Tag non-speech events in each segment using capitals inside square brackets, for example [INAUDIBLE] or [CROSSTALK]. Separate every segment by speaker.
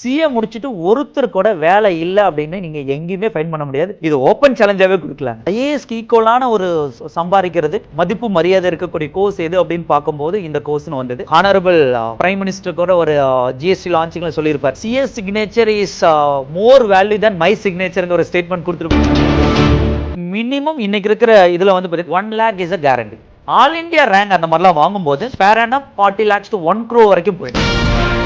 Speaker 1: CA முடிச்சுட்டு ஒருத்தர் கூட வேலை இல்லை அப்படின்னு நீங்கள் எங்கேயுமே ஃபைன் பண்ண முடியாது. இது ஓப்பன் சேலஞ்சாகவே கொடுக்கல ஐஏஎஸ்க்கு ஈக்குவலான ஒரு சம்பாதிக்கிறது மதிப்பு மரியாதை இருக்கக்கூடிய கோர்ஸ் எது அப்படின்னு பார்க்கும்போது இந்த கோர்ஸ்னு வந்தது. ஹானரபிள் பிரைம் மினிஸ்டர் கூட ஒரு uh, ஜிஎஸ்டி லான்ச்சிங்ல சொல்லியிருப்பார். CA signature is more value than my சிக்னேச்சர்ங்கிற ஒரு ஸ்டேட்மெண்ட் கொடுத்துருப்பாங்க மினிமம் இன்னைக்கு இருக்கிற இதில் வந்து பார்த்தீங்கன்னா one lakh is a guarantee all India rank அந்த மாதிரிலாம் வாங்கும்போது ஃபேரானா forty lakhs to one crore வரைக்கும் போயிடும்.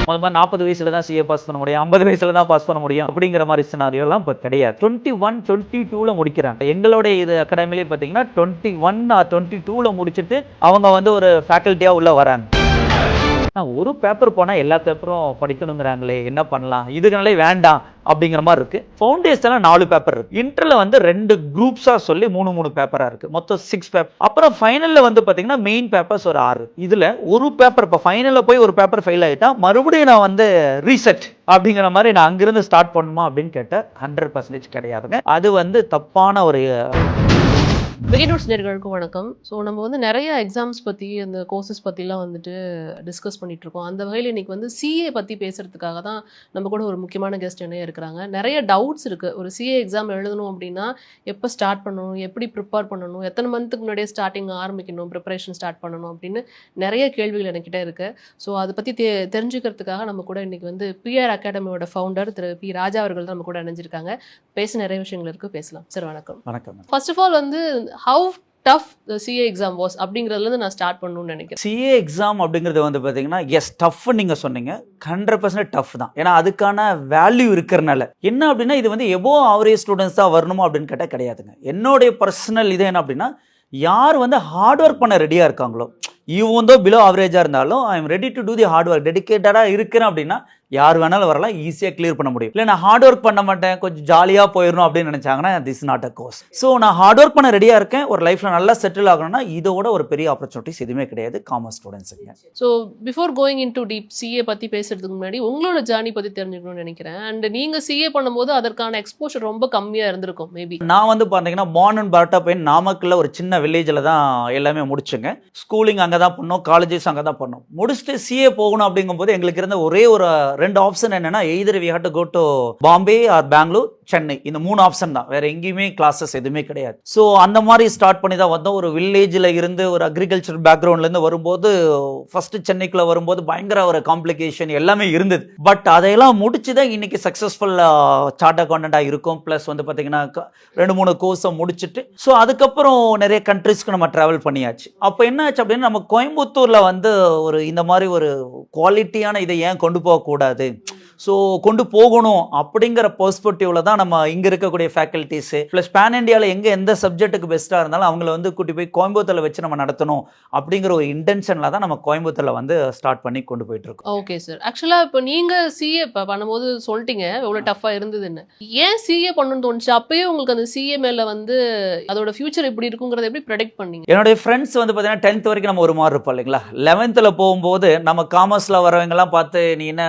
Speaker 1: முதல் மாதிரி நாற்பது வயசுல தான் சிஏ பாஸ் பண்ண முடியும் ஐம்பது வயசுல தான் பாஸ் பண்ண முடியும் அப்படிங்கிற மாதிரி சினாரியோலாம் இப்போ கிடையாது. டுவெண்ட்டி ஒன் டுவெண்ட்டி டூவில் முடிக்கிறாங்க. எங்களுடைய இது அகாடமிலே பார்த்தீங்கன்னா டுவெண்ட்டி ஒன் டுவெண்ட்டி டூவில் முடிச்சுட்டு அவங்க வந்து ஒரு ஃபேக்கல்ட்டியாக உள்ளே வராங்க. நான் ஒரு பேப்பர் போனால் எல்லா பேப்பரும் படிக்கணுங்கிறாங்களே என்ன பண்ணலாம்? இதுக்குனாலே வேண்டாம் அப்படிங்கிற மாதிரி இருக்குது ஃபவுண்டேஷனில் நாலு பேப்பர் இருக்குது இன்டரில் வந்து ரெண்டு குரூப்ஸாக சொல்லி மூணு மூணு பேப்பராக இருக்குது மொத்தம் சிக்ஸ் பேப்பர் அப்புறம் ஃபைனலில் வந்து பார்த்தீங்கன்னா மெயின் பேப்பர்ஸ் ஒரு ஆறு. இதில் ஒரு பேப்பர் இப்போ ஃபைனலில் போய் ஒரு பேப்பர் ஃபெயில் ஆகிட்டா மறுபடியும் நான் வந்து ரீசெட் அப்படிங்கிற மாதிரி நான் அங்கேருந்து ஸ்டார்ட் பண்ணுமா அப்படின்னு கேட்டால் ஹண்ட்ரட் பர்சன்டேஜ் கிடையாதுங்க. அது வந்து தப்பான ஒரு
Speaker 2: விகினோட்ஸ் நேர்களுக்கும் வணக்கம். ஸோ நம்ம வந்து நிறைய எக்ஸாம்ஸ் பற்றி அந்த கோர்சஸ் பற்றிலாம் வந்துட்டு டிஸ்கஸ் பண்ணிட்டு இருக்கோம் அந்த வகையில் இன்னைக்கு வந்து சிஏ பற்றி பேசுறதுக்காக தான் நம்ம கூட ஒரு முக்கியமான கெஸ்ட் என்ன இருக்கிறாங்க. நிறைய டவுட்ஸ் இருக்குது ஒரு சிஏ எக்ஸாம் எழுதணும் அப்படின்னா எப்போ ஸ்டார்ட் பண்ணணும் எப்படி ப்ரிப்பேர் பண்ணணும் எத்தனை மந்த்துக்கு முன்னாடியே ஸ்டார்டிங் ஆரம்பிக்கணும் ப்ரிப்பரேஷன் ஸ்டார்ட் பண்ணணும் அப்படின்னு நிறைய கேள்விகள் என்கிட்ட இருக்குது ஸோ அதை பற்றி தெ தெரிஞ்சுக்கிறதுக்காக நம்ம கூட இன்னைக்கு வந்து பிஆர் அகாடமியோட ஃபவுண்டர் திரு பி ராஜா அவர்கள் தான் நம்ம கூட இணைஞ்சிருக்காங்க. பேச நிறைய விஷயங்கள் இருக்குது பேசலாம். சார் வணக்கம்.
Speaker 1: வணக்கம்.
Speaker 2: ஃபர்ஸ்ட் ஆஃப் ஆல் வந்து how tough CA exam was அப்படிங்கிறதுலேருந்து நான் ஸ்டார்ட் பண்ணணும்னு நினைக்கிறேன்.
Speaker 1: சிஏ எக்ஸாம் அப்படிங்கிறது வந்து பார்த்தீங்கன்னா எஸ் டஃப்னு நீங்கள் சொன்னீங்க. ஹண்ட்ரட் பர்சன்ட் டஃப் தான். ஏன்னா அதுக்கான வேல்யூ இருக்கிறனால. என்ன அப்படின்னா இது வந்து எவ்வளோ ஆவரேஜ் ஸ்டூடெண்ட்ஸ் தான் வரணுமா அப்படின்னு கேட்டால் கிடையாதுங்க. என்னுடைய பர்சனல் இது என்ன அப்படின்னா யார் வந்து ஹார்ட் ஒர்க் பண்ண ரெடியாக இருக்காங்களோ இவன் தோ பிலோ ஆவரேஜாக இருந்தாலும் I am ready to do the hard work டெடிக்கேட்டடாக இருக்கிறேன் அப்படின்னா யார் வேணாலும் வரலாம் ஈஸியாக கிளியர் பண்ண முடியும். இல்லை நான் ஹார்ட் ஒர்க் பண்ண மாட்டேன் கொஞ்சம் ஜாலியாக போயிடணும் அப்படின்னு நினச்சாங்கன்னா this not a course so நான் ஹார்ட் ஒர்க் பண்ண ரெடியாக இருக்கேன் ஒரு லைஃப்பில் நல்லா செட்டில் ஆகணும்னா இதோட ஒரு பெரிய ஆப்பர்ச்சுனிட்டிஸ் எதுவுமே கிடையாது commerce ஸ்டூடெண்ட்ஸுங்க
Speaker 2: so before going in to deep CA பற்றி பேசுறதுக்கு முன்னாடி உங்களோட ஜேர்னி பற்றி தெரிஞ்சுக்கணும்னு நினைக்கிறேன். அண்ட் நீங்கள் சிஏ பண்ணும்போது அதற்கான எக்ஸ்போஷர் ரொம்ப கம்மியாக இருந்திருக்கும் மேபி
Speaker 1: நான் வந்து பார்த்தீங்கன்னா பார்ன் அண்ட் பார்ட் அப் நாமக்கல்ல ஒரு சின்ன வில்லேஜில் தான் எல்லாமே முடிச்சுங்க. ஸ்கூலிங் அங்கே தான் பண்ணோம் காலேஜஸ் அங்கே தான் பண்ணோம். முடிச்சுட்டு சிஏ போகணும் அப்படிங்கும்போது எங்களுக்கு இருந்த ஒரே ஒரு ரெண்டு ஆப்ஷன் என்னன்னா either we had go to Bombay or Bangalore Chennai. இந்த மூணு ஆப்ஷன் தான். வேற எங்கேயுமே கிளாஸஸ் எதுவுமே கிடையாது. ஸோ அந்த மாதிரி ஸ்டார்ட் பண்ணி தான் வந்தோம். ஒரு வில்லேஜில் இருந்து ஒரு அக்ரிகல்ச்சர் பேக்ரவுண்ட்லேருந்து வரும்போது ஃபர்ஸ்ட் சென்னைக்குள்ள வரும்போது பயங்கர ஒரு காம்ப்ளிகேஷன் எல்லாமே இருந்தது. பட் அதையெல்லாம் முடிச்சு தான் இன்னைக்கு சக்ஸஸ்ஃபுல் சார்ட் அக்கௌண்டண்ட்டாக இருக்கும். ப்ளஸ் வந்து பார்த்தீங்கன்னா க- ரெண்டு மூணு கோர்ஸை முடிச்சுட்டு ஸோ அதுக்கப்புறம் நிறைய கண்ட்ரிஸ்க்கு நம்ம ட்ராவல் பண்ணியாச்சு. அப்போ என்ன ஆச்சு அப்படின்னா நம்ம கோயம்புத்தூரில் வந்து ஒரு இந்த மாதிரி ஒரு குவாலிட்டியான இதை ஏன் கொண்டு போகக்கூடாது? ஸோ கொண்டு போகணும் அப்படிங்கிற பெர்ஸ்பெக்டிவ்ல தான் நம்ம இங்கே இருக்கக்கூடிய ஃபேக்கல்ட்டிஸு ப்ளஸ் பேன் இண்டியாவில் எங்கே எந்த சப்ஜெக்ட்டுக்கு பெஸ்ட்டாக இருந்தாலும் அவங்கள வந்து கூட்டி போய் கோயம்புத்தூரில் வச்சு நம்ம நடத்தணும் அப்படிங்கிற ஒரு இன்டென்ஷனில் தான் நம்ம கோயம்புத்தூரில் வந்து ஸ்டார்ட் பண்ணி கொண்டு போயிட்டு இருக்கோம்.
Speaker 2: ஓகே சார் ஆக்சுவலாக இப்போ நீங்கள் சிஏ இப்போ பண்ணும்போது சொல்லிட்டீங்க எவ்வளோ டஃப்பாக இருந்ததுன்னு. ஏன் சிஏ பண்ணணும்னு தோணுச்சு? அப்பயே உங்களுக்கு அந்த சிஏ மேலே வந்து அதோட ஃபியூச்சர் எப்படி இருக்குங்கிறத எப்படி ப்ரெடிக்ட் பண்ணீங்க?
Speaker 1: என்னுடைய ஃப்ரெண்ட்ஸ் வந்து பார்த்தீங்கன்னா டென்த் வரைக்கும் நம்ம ஒரு மாதிரி இருப்போம் இல்லைங்களா? லெவன்த்தில் போகும்போது நம்ம காமர்ஸில் வரவங்கெல்லாம் பார்த்து நீ என்ன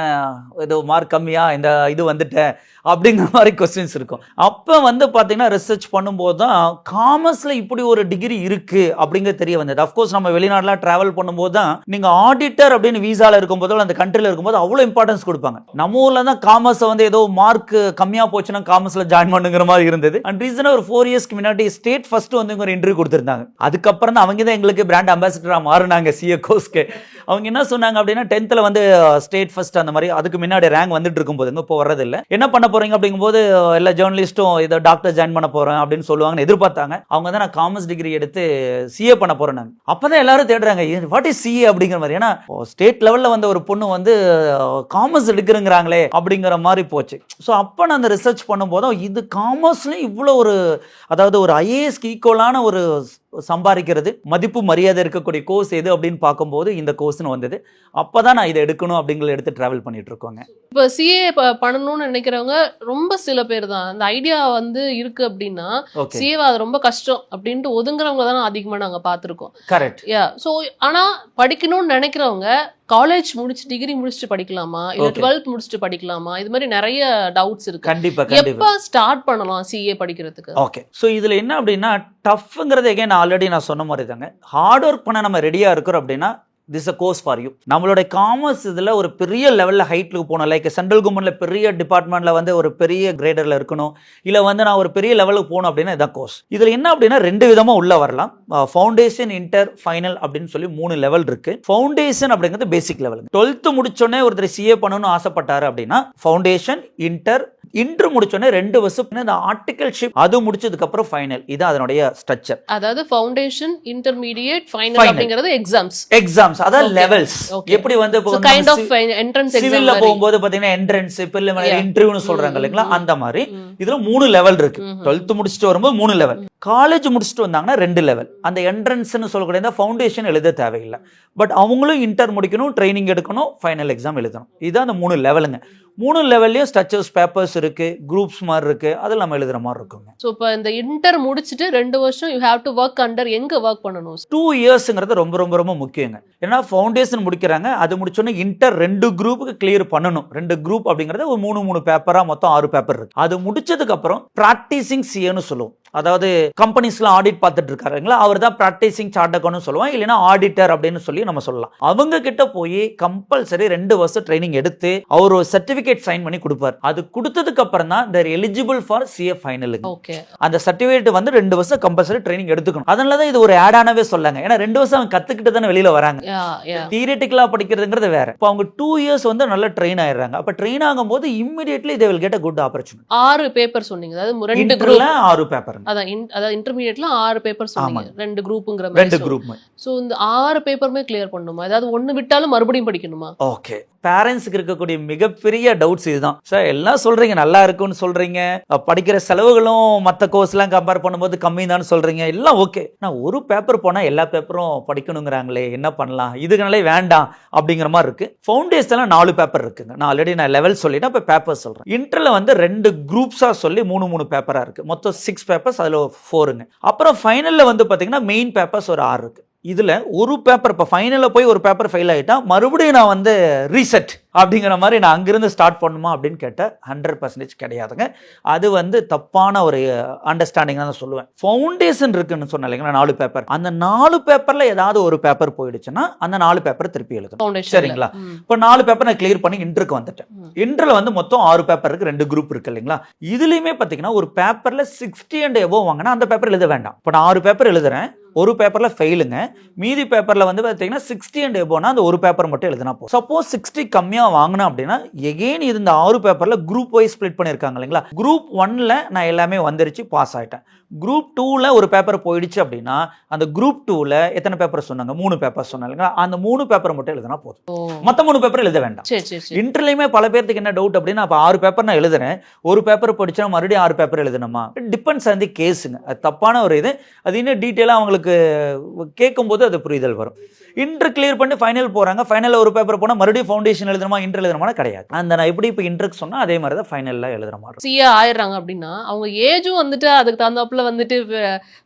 Speaker 1: இது மார்க் கம்மியா இந்த இது வந்துட்டேன் அப்படிங்கிற மாதிரி கொஸ்டின்ஸ் இருக்கும். அப்போ வந்து பார்த்தீங்கன்னா ரிசர்ச் பண்ணும்போது தான் காமர்ஸில் இப்படி ஒரு டிகிரி இருக்கு அப்படிங்கிறது தெரிய வந்தது. அஃப்கோர்ஸ் நம்ம வெளிநாடுலாம் ட்ராவல் பண்ணும்போது தான் நீங்கள் ஆடிட்டர் அப்படின்னு வீசாவில் இருக்கும்போதோ அந்த கண்ட்ரியில் இருக்கும்போது அவ்வளோ இம்பார்ட்டன்ஸ் கொடுப்பாங்க. நம்ம ஊரில் தான் காமர்ஸை வந்து ஏதோ மார்க் கம்மியாக போச்சுன்னா காமர்ஸில் ஜாயின் பண்ணுங்கிற மாதிரி இருந்தது. அண்ட் ரீசனாக ஒரு ஃபோர் இயர்ஸ்க்கு முன்னாடி ஸ்டேட் ஃபர்ஸ்ட் வந்து இங்க ஒரு இன்டர்வியூ கொடுத்துருந்தாங்க. அதுக்கப்புறம் தான் அவங்க தான் எங்களுக்கு பிராண்ட் அம்பாசிடராக மாறினாங்க சிஏ கோஸ்க்கு அவங்க என்ன சொன்னாங்க அப்படின்னா டென்த்தில் வந்து ஸ்டேட் ஃபர்ஸ்ட் அந்த மாதிரி அதுக்கு முன்னாடி ரேங்க் வந்துட்டு இருக்கும்போது போது இப்போ வர்றதில்ல. என்ன பண்ண போறீங்க அப்படிங்கும்போது எல்லா ஜேர்னலிஸ்ட்டும் இதை டாக்டர் ஜாயின் பண்ண போறேன் அப்படின்னு சொல்லுவாங்கன்னு எதிர்பார்த்தாங்க. அவங்க தான் நான் காமர்ஸ் டிகிரி எடுத்து சிஏ பண்ண போறேன் நாங்க அப்பதான் எல்லாரும் தேடுறாங்க வாட் இஸ் சிஏ அப்படிங்கிற மாதிரி. ஏன்னா ஸ்டேட் லெவல்ல வந்த ஒரு பொண்ணு வந்து காமர்ஸ் எடுக்கிறங்கிறாங்களே அப்படிங்கிற மாதிரி போச்சு. ஸோ அப்போ நான் அந்த ரிசர்ச் பண்ணும்போதும் இது காமர்ஸ்லேயும் இவ்வளோ ஒரு அதாவது ஒரு ஐஏஎஸ்க்கு ஈக்குவலான ஒரு சம்பாதிக்கிறது மதிப்பு மரியாதை இருக்கக்கூடிய கோர்ஸ் எது அப்படின்னு பார்க்கும்போது இந்த கோர்ஸ்னு வந்தது. அப்போ தான் நான் இதை எடுக்கணும் அப்படிங்கிறத எடுத்து ட்ராவல் பண்ணிட்டு இருக்கோங்க.
Speaker 2: இப்போ சிஏ பண்ணணும்னு நினைக்கிறவங்க ரொம்ப சில பேர் தான். அந்த ஐடியா வந்து இருக்கு அப்படின்னா
Speaker 1: ஓகே
Speaker 2: சிஏ அது ரொம்ப கஷ்டம் அப்படின்ட்டு ஒதுங்குறவங்க தான் அதிகமாக நாங்கள் பார்த்துருக்கோம்.
Speaker 1: கரெக்ட்
Speaker 2: யா ஸோ ஆனால் படிக்கணும்னு நினைக்கிறவங்க காலேஜ் முடிச்சு டிகிரி முடிச்சுட்டு படிக்கலாமா? இல்லை. டுவெல்த் முடிச்சுட்டு படிக்கலாமா? இது மாதிரி நிறைய டவுட்ஸ் இருக்கு.
Speaker 1: கண்டிப்பா கண்டிப்பா.
Speaker 2: எப்போ ஸ்டார்ட் பண்ணலாம் சிஏ படிக்கிறதுக்கு?
Speaker 1: ஓகே ஸோ இதில் என்ன அப்படின்னா டஃப்ங்கிறது எகே நான் ஆல்ரெடி நான் சொன்ன மாதிரி தாங்க ஹார்ட் ஒர்க் பண்ண நம்ம ரெடியாக இருக்கிறோம் அப்படின்னா this a course for you நம்மளுடைய காமர்ஸ் இதில் ஒரு பெரிய லெவலில் ஹைட்டுக்கு போகணும். லைக் சென்ட்ரல் கவர்மெண்ட்டில் பெரிய டிபார்ட்மெண்ட்டில் வந்து ஒரு பெரிய கிரேடரில் இருக்கணும். இல்லை வந்து நான் ஒரு பெரிய லெவலுக்கு போகணும் அப்படின்னா இதான் கோர்ஸ் இதில் என்ன அப்படின்னா ரெண்டு விதமாக உள்ள வரலாம். ஃபவுண்டேஷன் இன்டர் ஃபைனல் அப்படின்னு சொல்லி மூணு லெவல் இருக்கு. ஃபவுண்டேஷன் அப்படிங்கிறது பேசிக் லெவல் டுவெல்த்து முடிச்சோடனே ஒருத்தர் சிஏ பண்ணணும்னு ஆசைப்பட்டாரு அப்படின்னா ஃபவுண்டேஷன் இன்டர் இன்டர் முடிச்சோடனே ரெண்டு வருஷம் இந்த ஆர்டிகல்ஷிப் அது முடிச்சதுக்கு அப்புறம் ஃபைனல் இது அதனுடைய ஸ்ட்ரக்சர்
Speaker 2: அதாவது ஃபவுண்டேஷன் இன்டர்மீடியட் ஃபைனல். அப்படிங்கிறது எக்ஸாம்ஸ்
Speaker 1: எக்ஸாம்ஸ் அதாவது. லெவல்ஸ். எப்படி வந்து
Speaker 2: கைண்ட் ஆஃப் என்ட்ரன்ஸ்
Speaker 1: சிவில்ல போகும்போது பாத்தீங்கன்னா என்ட்ரன்ஸ் பிரிலிமினரி. இன்டர்வியூன்னு சொல்றாங்க
Speaker 2: ம்,
Speaker 1: இல்லைங்களா
Speaker 2: ம்,
Speaker 1: அந்த மாதிரி
Speaker 2: ம்.
Speaker 1: இதுல மூணு லெவல் இருக்கு. டுவெல்த் முடிச்சுட்டு வரும்போது மூணு லெவல் காலேஜ் முடிச்சுட்டு வந்தாங்கன்னா ரெண்டு லெவல் அந்த என்ட்ரன்ஸ்னு சொல்லக்கூடிய ஃபவுண்டேஷன் எழுத தேவையில்லை. பட் அவங்களும் இன்டர் முடிக்கணும் ட்ரைனிங் எடுக்கணும் ஃபைனல் எக்ஸாம் எழுதணும். இதுதான் அந்த மூணு லெவலுங்க மூணு லெவல்லையும் ஸ்ட்ரக்சர்ஸ் பேப்பர்ஸ் இருக்கு குரூப்ஸ் மாதிரி இருக்கு. அது நம்ம எழுதுற மாதிரி இருக்குங்க.
Speaker 2: ஸோ இப்போ இந்த இன்டர் முடிச்சுட்டு ரெண்டு வருஷம் you have to work under எங்க ஒர்க் பண்ணணும்?
Speaker 1: டூ இயர்ஸ்ங்கிறது ரொம்ப ரொம்ப ரொம்ப முக்கியங்க. ஏன்னா ஃபவுண்டேஷன் முடிக்கிறாங்க அது முடிச்சோன்னே இன்டர் ரெண்டு குரூப்புக்கு கிளியர் பண்ணணும். ரெண்டு குரூப் அப்படிங்கிறது ஒரு மூணு மூணு பேப்பரா மொத்தம் ஆறு பேப்பர் இருக்கு. அது முடிச்சதுக்கு அப்புறம் ப்ராக்டிசிங் சிஏன்னு சொல்லுவோம். அதாவது கம்பெனிஸ்லாம் ஆடிட் பார்த்துட்டு இருக்காருங்களா அவர் தான் ப்ராக்டிசிங் சார்ட் அக்கௌண்ட் சொல்லுவோம் இல்லைன்னா ஆடிட்டர் அப்படின்னு சொல்லி நம்ம சொல்லலாம். அவங்க கிட்ட போய் கம்பல்சரி ரெண்டு வருஷம் ட்ரைனிங் எடுத்து அவர் ஒரு சர்டிபிகேட் சைன் பண்ணி கொடுப்பார். அது கொடுத்ததுக்கு அப்புறம் தான் தேர் எலிஜிபிள் ஃபார் சிஏ ஃபைனலுக்கு அந்த சர்டிஃபிகேட் வந்து ரெண்டு வருஷம் கம்பல்சரி ட்ரைனிங் எடுத்துக்கணும். அதனால தான் இது ஒரு ஆடானவே சொல்லாங்க. ஏன்னா ரெண்டு வருஷம் அவங்க கத்துக்கிட்டு தானே வெளியில வராங்க. தியரிட்டிக்கலா படிக்கிறதுங்கிறது வேற. இப்போ அவங்க டூ இயர்ஸ் வந்து நல்லா ட்ரெயின் ஆயிடுறாங்க. அப்ப ட்ரெயின் ஆகும்போது immediately they will get a good opportunity
Speaker 2: ஆறு பேப்பர் சொன்னீங்க. அதாவது
Speaker 1: ஆறு பேப்பர்
Speaker 2: அதான் in- அதாவது இன்டர்மீடியட்ல ஆறு பேப்பர் சொன்னீங்க. ரெண்டு குரூப்புங்கிற
Speaker 1: ரெண்டு குரூப்
Speaker 2: ஸோ இந்த ஆறு பேப்பருமே கிளியர் பண்ணணுமா? ஏதாவது ஒண்ணு விட்டாலும் மறுபடியும் படிக்கணுமா?
Speaker 1: ஓகே பேரண்ட்ஸுக்கு இருக்கக்கூடிய மிகப்பெரிய டவுட்ஸ் இதுதான். சார் எல்லாம் சொல்றீங்க நல்லா இருக்கும்னு சொல்றீங்க. படிக்கிற செலவுகளும் மற்ற கோர்ஸ்லாம் கம்பேர் பண்ணும்போது கம்மி தான் சொல்றீங்க. எல்லாம் ஓகே நான் ஒரு பேப்பர் போனால் எல்லா பேப்பரும் படிக்கணுங்கிறாங்களே என்ன பண்ணலாம்? இதுக்குனாலே வேண்டாம் அப்படிங்கிற மாதிரி இருக்கு. ஃபவுண்டேஷன்லாம் நாலு பேப்பர் இருக்குங்க. நான் ஆல்ரெடி நான் லெவல் சொல்லிட்டேன் இப்போ பேப்பர் சொல்கிறேன் இன்டர்ல வந்து ரெண்டு குரூப்ஸாக சொல்லி மூணு மூணு பேப்பராக இருக்கு. மொத்தம் சிக்ஸ் பேப்பர்ஸ் அதில் ஃபோருங்க அப்புறம் ஃபைனலில் வந்து பார்த்தீங்கன்னா மெயின் பேப்பர்ஸ் ஒரு ஆறு இருக்கு. இதில் ஒரு பேப்பர் இப்போ ஃபைனலில் போய் ஒரு பேப்பர் ஃபெயில் ஆகிட்டா மறுபடியும் நான் வந்து ரீசெட் அப்படிங்கிற மாதிரி நான் அங்கிருந்து ஸ்டார்ட் பண்ணுமா அப்படின்னு கேட்டால் ஹண்ட்ரட் பர்சன்டேஜ் கிடையாதுங்க. அது வந்து தப்பான ஒரு அண்டர்ஸ்டாண்டிங் தான் சொல்லுவேன். ஃபவுண்டேஷன் இருக்குன்னு சொன்னேன் இல்லைங்களா நாலு பேப்பர் அந்த நாலு பேப்பர்ல ஏதாவது ஒரு பேப்பர் போயிடுச்சுன்னா அந்த நாலு பேப்பர் திருப்பி எழுதணும். சரிங்களா? இப்போ நாலு பேப்பர் நான் கிளியர் பண்ணி இன்டருக்கு வந்துட்டேன். இன்டர்ல வந்து மொத்தம் ஆறு பேப்பர் இருக்கு ரெண்டு குரூப் இருக்கு இல்லைங்களா? இதுலயுமே பாத்தீங்கன்னா ஒரு பேப்பர்ல சிக்ஸ்டி அண்ட் எபோ வாங்கினா அந்த பேப்பர் எழுத வேண்டாம். இப்போ நான் ஆறு பேப்பர் எழுதுறேன் ஒரு பேப்பர்ல ஃபெயிலுங்க மீதி பேப்பர்ல வந்து பாத்தீங்கன்னா சிக்ஸ்டி அண்ட் எபோனா அந்த ஒரு பேப்பர் மட்டும் எழுதினா போதும். சப்போஸ் சிக்ஸ்டி கம்மியா வாங்கினேன் அப்படின்னா எகெயின் இது இந்த ஆறு பேப்பர்ல குரூப் வைஸ் ஸ்ப்ளிட் பண்ணிருக்காங்க இல்லைங்களா? குரூப் ஒன்ல நான் எல்லாமே வந்துருச்சு பாஸ் ஆயிட்டேன். குரூப் டூவில் ஒரு பேப்பர் போயிடுச்சு அப்படின்னா அந்த குரூப் டூவில் எத்தனை பேப்பர் சொன்னாங்க? மூணு பேப்பர் சொன்னாங்க அந்த மூணு பேப்பர் மட்டும் எழுதினா போதும். மற்ற மூணு பேப்பர் எழுத வேண்டாம். இன்டர்லையுமே பல பேர்த்துக்கு என்ன டவுட் அப்படின்னா அப்போ ஆறு பேப்பர் நான் எழுதுறேன். ஒரு பேப்பர் படிச்சா மறுபடியும் ஆறு பேப்பர் எழுதணுமா? டிபெண்ட்ஸ் வந்து கேஸுங்க அது தப்பான ஒரு இது. அது இன்னும் டீட்டெயிலாக அவங்களுக்கு கேட்கும்போது அது புரிதல் வரும். இன்டர் கிளியர் பண்ணி ஃபைனல் போகிறாங்க ஃபைனலில் ஒரு பேப்பர் போனால் மறுபடியும் ஃபவுண்டேஷன் எழுதணுமா இன்டர் எழுதணுமா கிடையாது. அந்த நான் எப்படி இப்போ இன்டருக்கு சொன்னால் அதே மாதிரி தான் ஃபைனலில் எழுதுற மாதிரி.
Speaker 2: சிஏ ஆயிடுறாங்க அப்படின்னா அவங்க ஏஜும் வந்துட்டு அதுக்கு தகுந்தாப்புல வந்துட்டு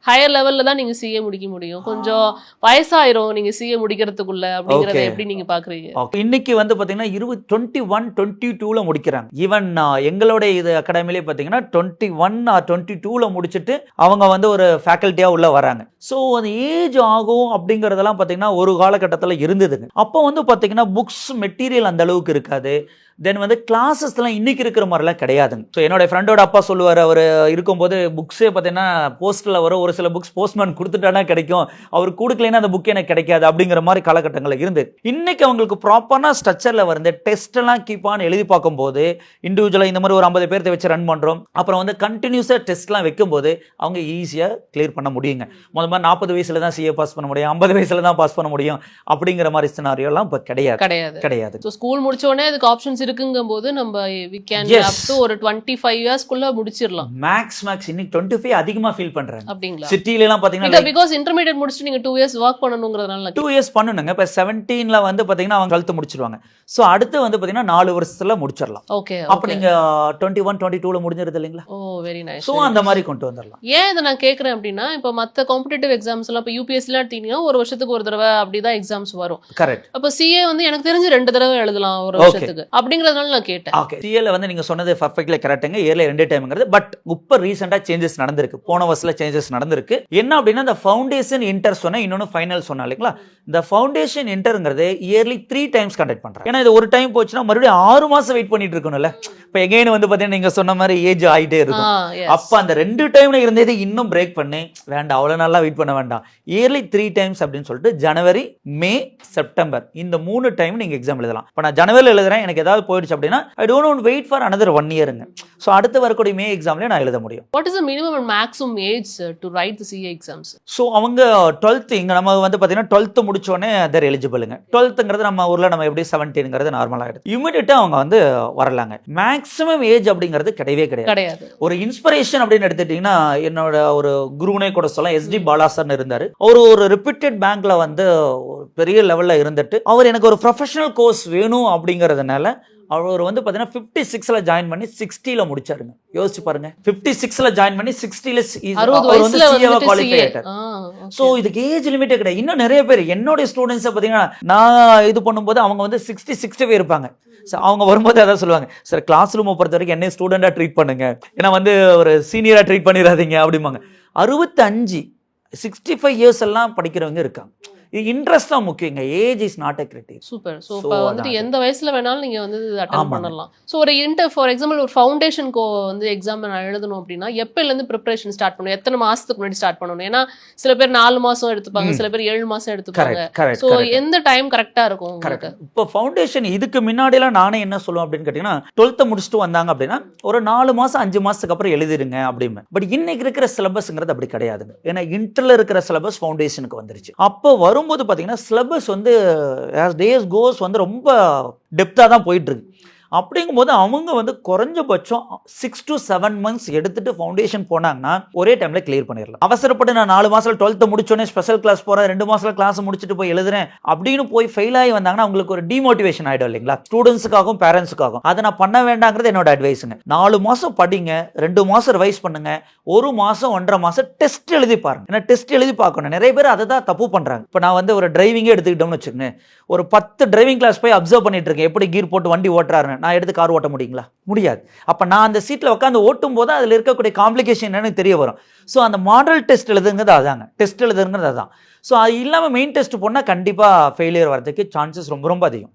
Speaker 2: ஹையர் லெவல்ல தான் நீங்க சிஏ முடிக்க முடியும். கொஞ்சம் வயசாயிரும் நீங்க சிஏ முடிக்கிறதுக்குள்ள அப்படிங்கறத. எப்படி நீங்க பாக்குறீங்க?
Speaker 1: Okay. இன்னைக்கு வந்து பார்த்தீங்கன்னா இருபது டுவெண்ட்டி ஒன் டுவெண்ட்டி டூவில் முடிக்கிறாங்க ஈவன் எங்களுடைய இது அகாடமிலே பார்த்தீங்கன்னா டுவெண்ட்டி ஒன் ஆர் டுவெண்ட்டி டூவில் முடிச்சுட்டு அவங்க வந்து ஒரு ஃபேக்கல்ட்டியாக உள்ள வராங்க. ஸோ அந்த ஏஜ் ஆகும் அப்படிங்கிறதெல்லாம் பார்த்தீங்கன்னா ஒரு காலகட்டத்தில் இருந்ததுங்க. அப்போ வந்து பார்த்தீங்கன்னா புக்ஸ் மெட்டீரியல் அந்த அளவுக்கு இருக்காது. தென் வந்து கிளாஸஸ்லாம் இன்னைக்கு இருக்கிற மாதிரிலாம் கிடையாதுங்க. ஸோ என்னோட ஃப்ரெண்டோட அப்பா சொல்லுவார் அவர் இருக்கும்போது புக்ஸே பார்த்தீங்கன்னா போஸ்ட்டில் வரும். ஒரு சில புக்ஸ் போஸ்ட்மேன் கொடுத்துட்டானா கிடைக்கும். அவர் கொடுக்கலைன்னா அந்த புக் எனக்கு கிடைக்காது அப்படிங்கிற மாதிரி காலகட்டங்களில் இருந்து. இன்னைக்கு அவங்களுக்கு ப்ராப்பரான ஸ்ட்ரக்சரில் வந்து டெஸ்ட் எல்லாம் கீப் ஆன் எழுதி பார்க்கும்போது இண்டிவிஜுவலாக இந்த மாதிரி ஒரு ஐம்பது பேர்த்த வச்சு ரன் பண்ணுறோம் அப்புறம் வந்து கண்டினியூஸாக டெஸ்ட்லாம் வைக்கும்போது அவங்க ஈஸியாக கிளியர் பண்ண முடியுங்க. முதல் மாதிரி நாற்பது வயசுல தான் சிஏ பாஸ் பண்ண முடியும். ஐம்பது வயசுல தான் பாஸ் பண்ண முடியும். அப்படிங்கிற மாதிரி சினாரியோலாம் இப்போ கிடையாது.
Speaker 2: கிடையாது.
Speaker 1: கிடையாது.
Speaker 2: ஸோ ஸ்கூல் முடிச்ச உடனே அதுக்கு ஆப்ஷன்ஸ் இருக்குங்கும் போது நம்ம வி கேன். அப் டு ஒரு டுவெண்ட்டி ஃபைவ் இயர்ஸ்க்குள்ள முடிச்சிடலாம்
Speaker 1: மேக்ஸ் மேக்ஸ் இன்னைக்கு டுவெண்ட்டி ஃபைவ் அதிகமாக ஃபீல் பண்ணுறாங்க
Speaker 2: அப்படிங்களா
Speaker 1: சிட்டிலலாம் பார்த்தீங்கன்னா
Speaker 2: பிகாஸ் இன்டர்மீடியட் முடிச்சுட்டு நீங்க டூ இயர்ஸ் ஒர்க் பண்ணணுங்கிறதுனால
Speaker 1: டூ இயர்ஸ் பண்ணணுங்க. இப்போ செவன்டீனில் வந்து பார்த்தீங்கன்னா அவங்க டுவெல்த்து முடிச்சிருவாங்க. ஸோ அடுத்து வந்து பார்த்தீங்கன்னா நாலு வருஷத்துல முடிச்சிடலாம்
Speaker 2: ஓகே
Speaker 1: அப்போ நீங்க டுவெண்ட்டி ஒன் டுவெண்ட்டி டூவில் முடிஞ்சிருது இல்லைங்களா?
Speaker 2: ஓ வெரி நைஸ்
Speaker 1: ஸோ அந்த மாதிரி கொண்டு வந்துடலாம்
Speaker 2: ஏன் இதை நான் கேட்குறேன் அப்படின்னா இப்போ மற்ற காம்படிட்டிவ் எக்ஸாம்ஸ் எல்லாம் இப்போ யூபிஎஸ்சிலாம் எடுத்தீங்கன்னா ஒரு வருஷத்துக்கு ஒரு தடவை அப்படிதான் எக்ஸாம்ஸ் வரும்.
Speaker 1: கரெக்ட்
Speaker 2: அப்போ சிஏ வந்து எனக்கு தெரிஞ்சு ரெண்டு தடவை எழுதலாம் ஒரு. வருஷத்துக்கு. அப்படி அப்படிங்கிறதுனால நான் கேட்டேன்.
Speaker 1: ஓகே சிஎல்ல வந்து நீங்க சொன்னது பர்ஃபெக்ட்ல கரெக்டுங்க இயர்ல ரெண்டு டைம்ங்கிறது பட் இப்போ ரீசெண்டா சேஞ்சஸ் நடந்திருக்கு. போன வருஷத்துல சேஞ்சஸ் நடந்திருக்கு. என்ன அப்படின்னா இந்த ஃபவுண்டேஷன் இன்டர் சொன்னேன் இன்னொன்னு ஃபைனல் சொன்னா இல்லைங்களா? இந்த ஃபவுண்டேஷன் இன்டர்ங்கிறது இயர்லி த்ரீ டைம்ஸ் கண்டக்ட் பண்றேன் ஏன்னா இது ஒரு டைம் போச்சுன்னா மறுபடியும் ஆறு மாசம் வெயிட் பண்ணிட்டு இருக்கணும்ல. இப்போ எகைன் வந்து பாத்தீங்கன்னா நீங்க சொன்ன மாதிரி ஏஜ் ஆயிட்டே இருக்கும். அப்ப அந்த ரெண்டு டைம்ல இருந்தது இன்னும் பிரேக் பண்ணி. வேண்டாம் அவ்வளவு நாளா வெயிட் பண்ண வேண்டாம். இயர்லி த்ரீ டைம்ஸ் அப்படின்னு சொல்லிட்டு ஜனவரி மே செப்டம்பர் இந்த மூணு டைம் நீங்க எக்ஸாம் எழுதலாம். இப்போ நான் ஜனவரியில் எழுதுறேன் எனக்கு ஏதாவது போயிடுச்சு அப்படின்னா I don't won't wait for another one இயருங்க so அடுத்து வரக்கூடிய மே எக்ஸாம்லேயே நான் எழுத முடியும்.
Speaker 2: What is minimum and maximum age to write the CA exams
Speaker 1: so அவங்க டுவெல்த் இங்கே நம்ம வந்து பார்த்தீங்கன்னா டுவெல்த்து முடிச்சோடனே தேர் எலிஜிபிளுங்க டுவெல்த்துங்கிறது நம்ம ஊரில் நம்ம எப்படி செவன்டீனுங்கிறது நார்மலாகிடுது இமீடியட்டாக அவங்க வந்து வரலாங்க. மேக்ஸிமம் ஏஜ் அப்படிங்கிறது கிடையவே கிடையாது. ஒரு இன்ஸ்பிரேஷன் அப்படின்னு எடுத்துட்டீங்கன்னா என்னோட ஒரு குருனே கூட சொல்லலாம். எஸ்டி பாலாசர்னு இருந்தார். அவர் ஒரு ரிப்பீட்டட் பேங்க்ல வந்து பெரிய லெவல்ல இருந்துட்டு அவர் எனக்கு ஒரு ப்ரொஃபஷனல் கோர்ஸ் வேணும் அப்படிங்கிறதுனால அவர் வந்து பார்த்தீங்கன்னா ஃபிஃப்டி சிக்ஸில் ஜாயின் பண்ணி சிக்ஸ்டியில் முடிச்சாருங்க. யோசிச்சு பாருங்க. ஃபிஃப்டி சிக்ஸில் ஜாயின் பண்ணி சிக்ஸ்டியில் அவர் வந்து சிஏவா குவாலிஃபை
Speaker 2: CA.
Speaker 1: ஆயிட்டார்.
Speaker 2: Ah, okay.
Speaker 1: ஸோ இதுக்கு ஏஜ் லிமிட்டே கிடையாது. இன்னும் நிறைய பேர் என்னுடைய ஸ்டூடெண்ட்ஸை பார்த்தீங்கன்னா நான் இது பண்ணும்போது அவங்க வந்து சிக்ஸ்டி சிக்ஸ்டி இருப்பாங்க. ஸோ அவங்க வரும்போது அதான் சொல்லுவாங்க சார் கிளாஸ் ரூமை பொறுத்த வரைக்கும் என்னை ஸ்டூடெண்டாக ட்ரீட் பண்ணுங்க. ஏன்னா வந்து ஒரு சீனியராக ட்ரீட் பண்ணிடாதீங்க அப்படிம்பாங்க. அறுபத்தஞ்சு சிக்ஸ்டி ஃபைவ் இயர்ஸ் எல்லாம் படிக்கிறவங்க இருக்காங்க. இது இன்ட்ரெஸ்ட் தான் முக்கியங்க. Age is not a critic
Speaker 2: super so இப்போ வந்துட்டு. எந்த வயசுல வேணாலும் நீங்க வந்து அட்டன். பண்ணலாம். ஸோ ஒரு இன்டர் ஃபார் எக்ஸாம்பிள் ஒரு ஃபவுண்டேஷன் கோ வந்து எக்ஸாம் நான் எழுதணும் அப்படின்னா எப்பல இருந்து ப்ரிப்பரேஷன் ஸ்டார்ட் பண்ணணும்? எத்தனை மாசத்துக்கு முன்னாடி ஸ்டார்ட் பண்ணணும்? ஏன்னா சில பேர் நாலு மாசம் எடுத்துப்பாங்க. சில பேர் ஏழு மாசம் எடுத்துப்பாங்க. ஸோ எந்த டைம் கரெக்டா இருக்கும்
Speaker 1: கரெக்ட் இப்போ ஃபவுண்டேஷன் இதுக்கு முன்னாடிலாம் நானே என்ன சொல்லுவேன் அப்படின்னு கேட்டிங்கன்னா டுவெல்த்தை முடிச்சுட்டு வந்தாங்க அப்படின்னா ஒரு நாலு மாதம் அஞ்சு மாதத்துக்கு அப்புறம் எழுதிருங்க அப்படிம்பேன் பட் இன்னைக்கு இருக்கிற சிலபஸ்ங்கிறது அப்படி கிடையாதுங்க. ஏன்னா இன்டர்ல இருக்கிற சிலபஸ் ஃபவுண்டேஷனுக்கு வந்துருச்சு. அப்போ வரும்போது பார்த்தீங்கன்னா சிலபஸ் வந்து ஆஸ் டேஸ் கோஸ் வந்து ரொம்ப டெப்த்தாக தான் போயிட்டு இருக்கு. அப்படிங்கும்போது அவங்க வந்து குறைஞ்சபட்சம் சிக்ஸ் டு செவன் மந்த்ஸ் எடுத்துட்டு ஃபவுண்டேஷன் போனாங்கன்னா ஒரே டைம்ல கிளியர் பண்ணிடலாம். அவசரப்பட்டு நான் நாலு மாசத்துல டுவெல்த்து முடிச்சோடனே ஸ்பெஷல் கிளாஸ் போறேன் ரெண்டு மாசத்துல கிளாஸ் முடிச்சுட்டு போய் எழுதுறேன் அப்படின்னு போய் ஃபெயில் ஆகி வந்தாங்கன்னா அவங்களுக்கு ஒரு டிமோட்டிவேஷன் ஆயிடும் இல்லைங்களா? ஸ்டூடெண்ட்ஸுக்காகவும் பேரண்ட்ஸுக்காகவும் அதை நான் பண்ண வேண்டாங்கிறது என்னோட அட்வைஸுங்க நாலு மாசம் படிங்க ரெண்டு மாசம் ரிவைஸ் பண்ணுங்க ஒரு மாசம் ஒன்றரை மாசம் டெஸ்ட் எழுதி பாருங்க. ஏன்னா டெஸ்ட் எழுதி பார்க்கணும். நிறைய பேர் அதை தான் தப்பு பண்ணுறாங்க இப்போ நான் வந்து ஒரு டிரைவிங்கே எடுத்துக்கிட்டோம்னு வச்சுக்கோங்க ஒரு பத்து டிரைவிங் கிளாஸ் போய் அப்சர்வ் பண்ணிட்டு இருக்கேன். எப்படி கீர் போட்டு வண்டி ஓட்டுறாருன்னு. நான் எடுத்து கார் ஓட்ட முடியுங்களா? முடியாது. அப்போ நான் அந்த சீட்டில் உட்காந்து ஓட்டும் போது அதில் இருக்கக்கூடிய காம்ப்ளிகேஷன் என்னன்னு தெரிய வரும். ஸோ அந்த மாடல் டெஸ்ட் எழுதுங்கிறது அதாங்க. டெஸ்ட் எழுதுங்கிறது அதான். ஸோ அது இல்லாமல் மெயின் டெஸ்ட் போனால் கண்டிப்பாக ஃபெயிலியர் வரதுக்கு சான்சஸ் ரொம்ப ரொம்ப அதிகம்.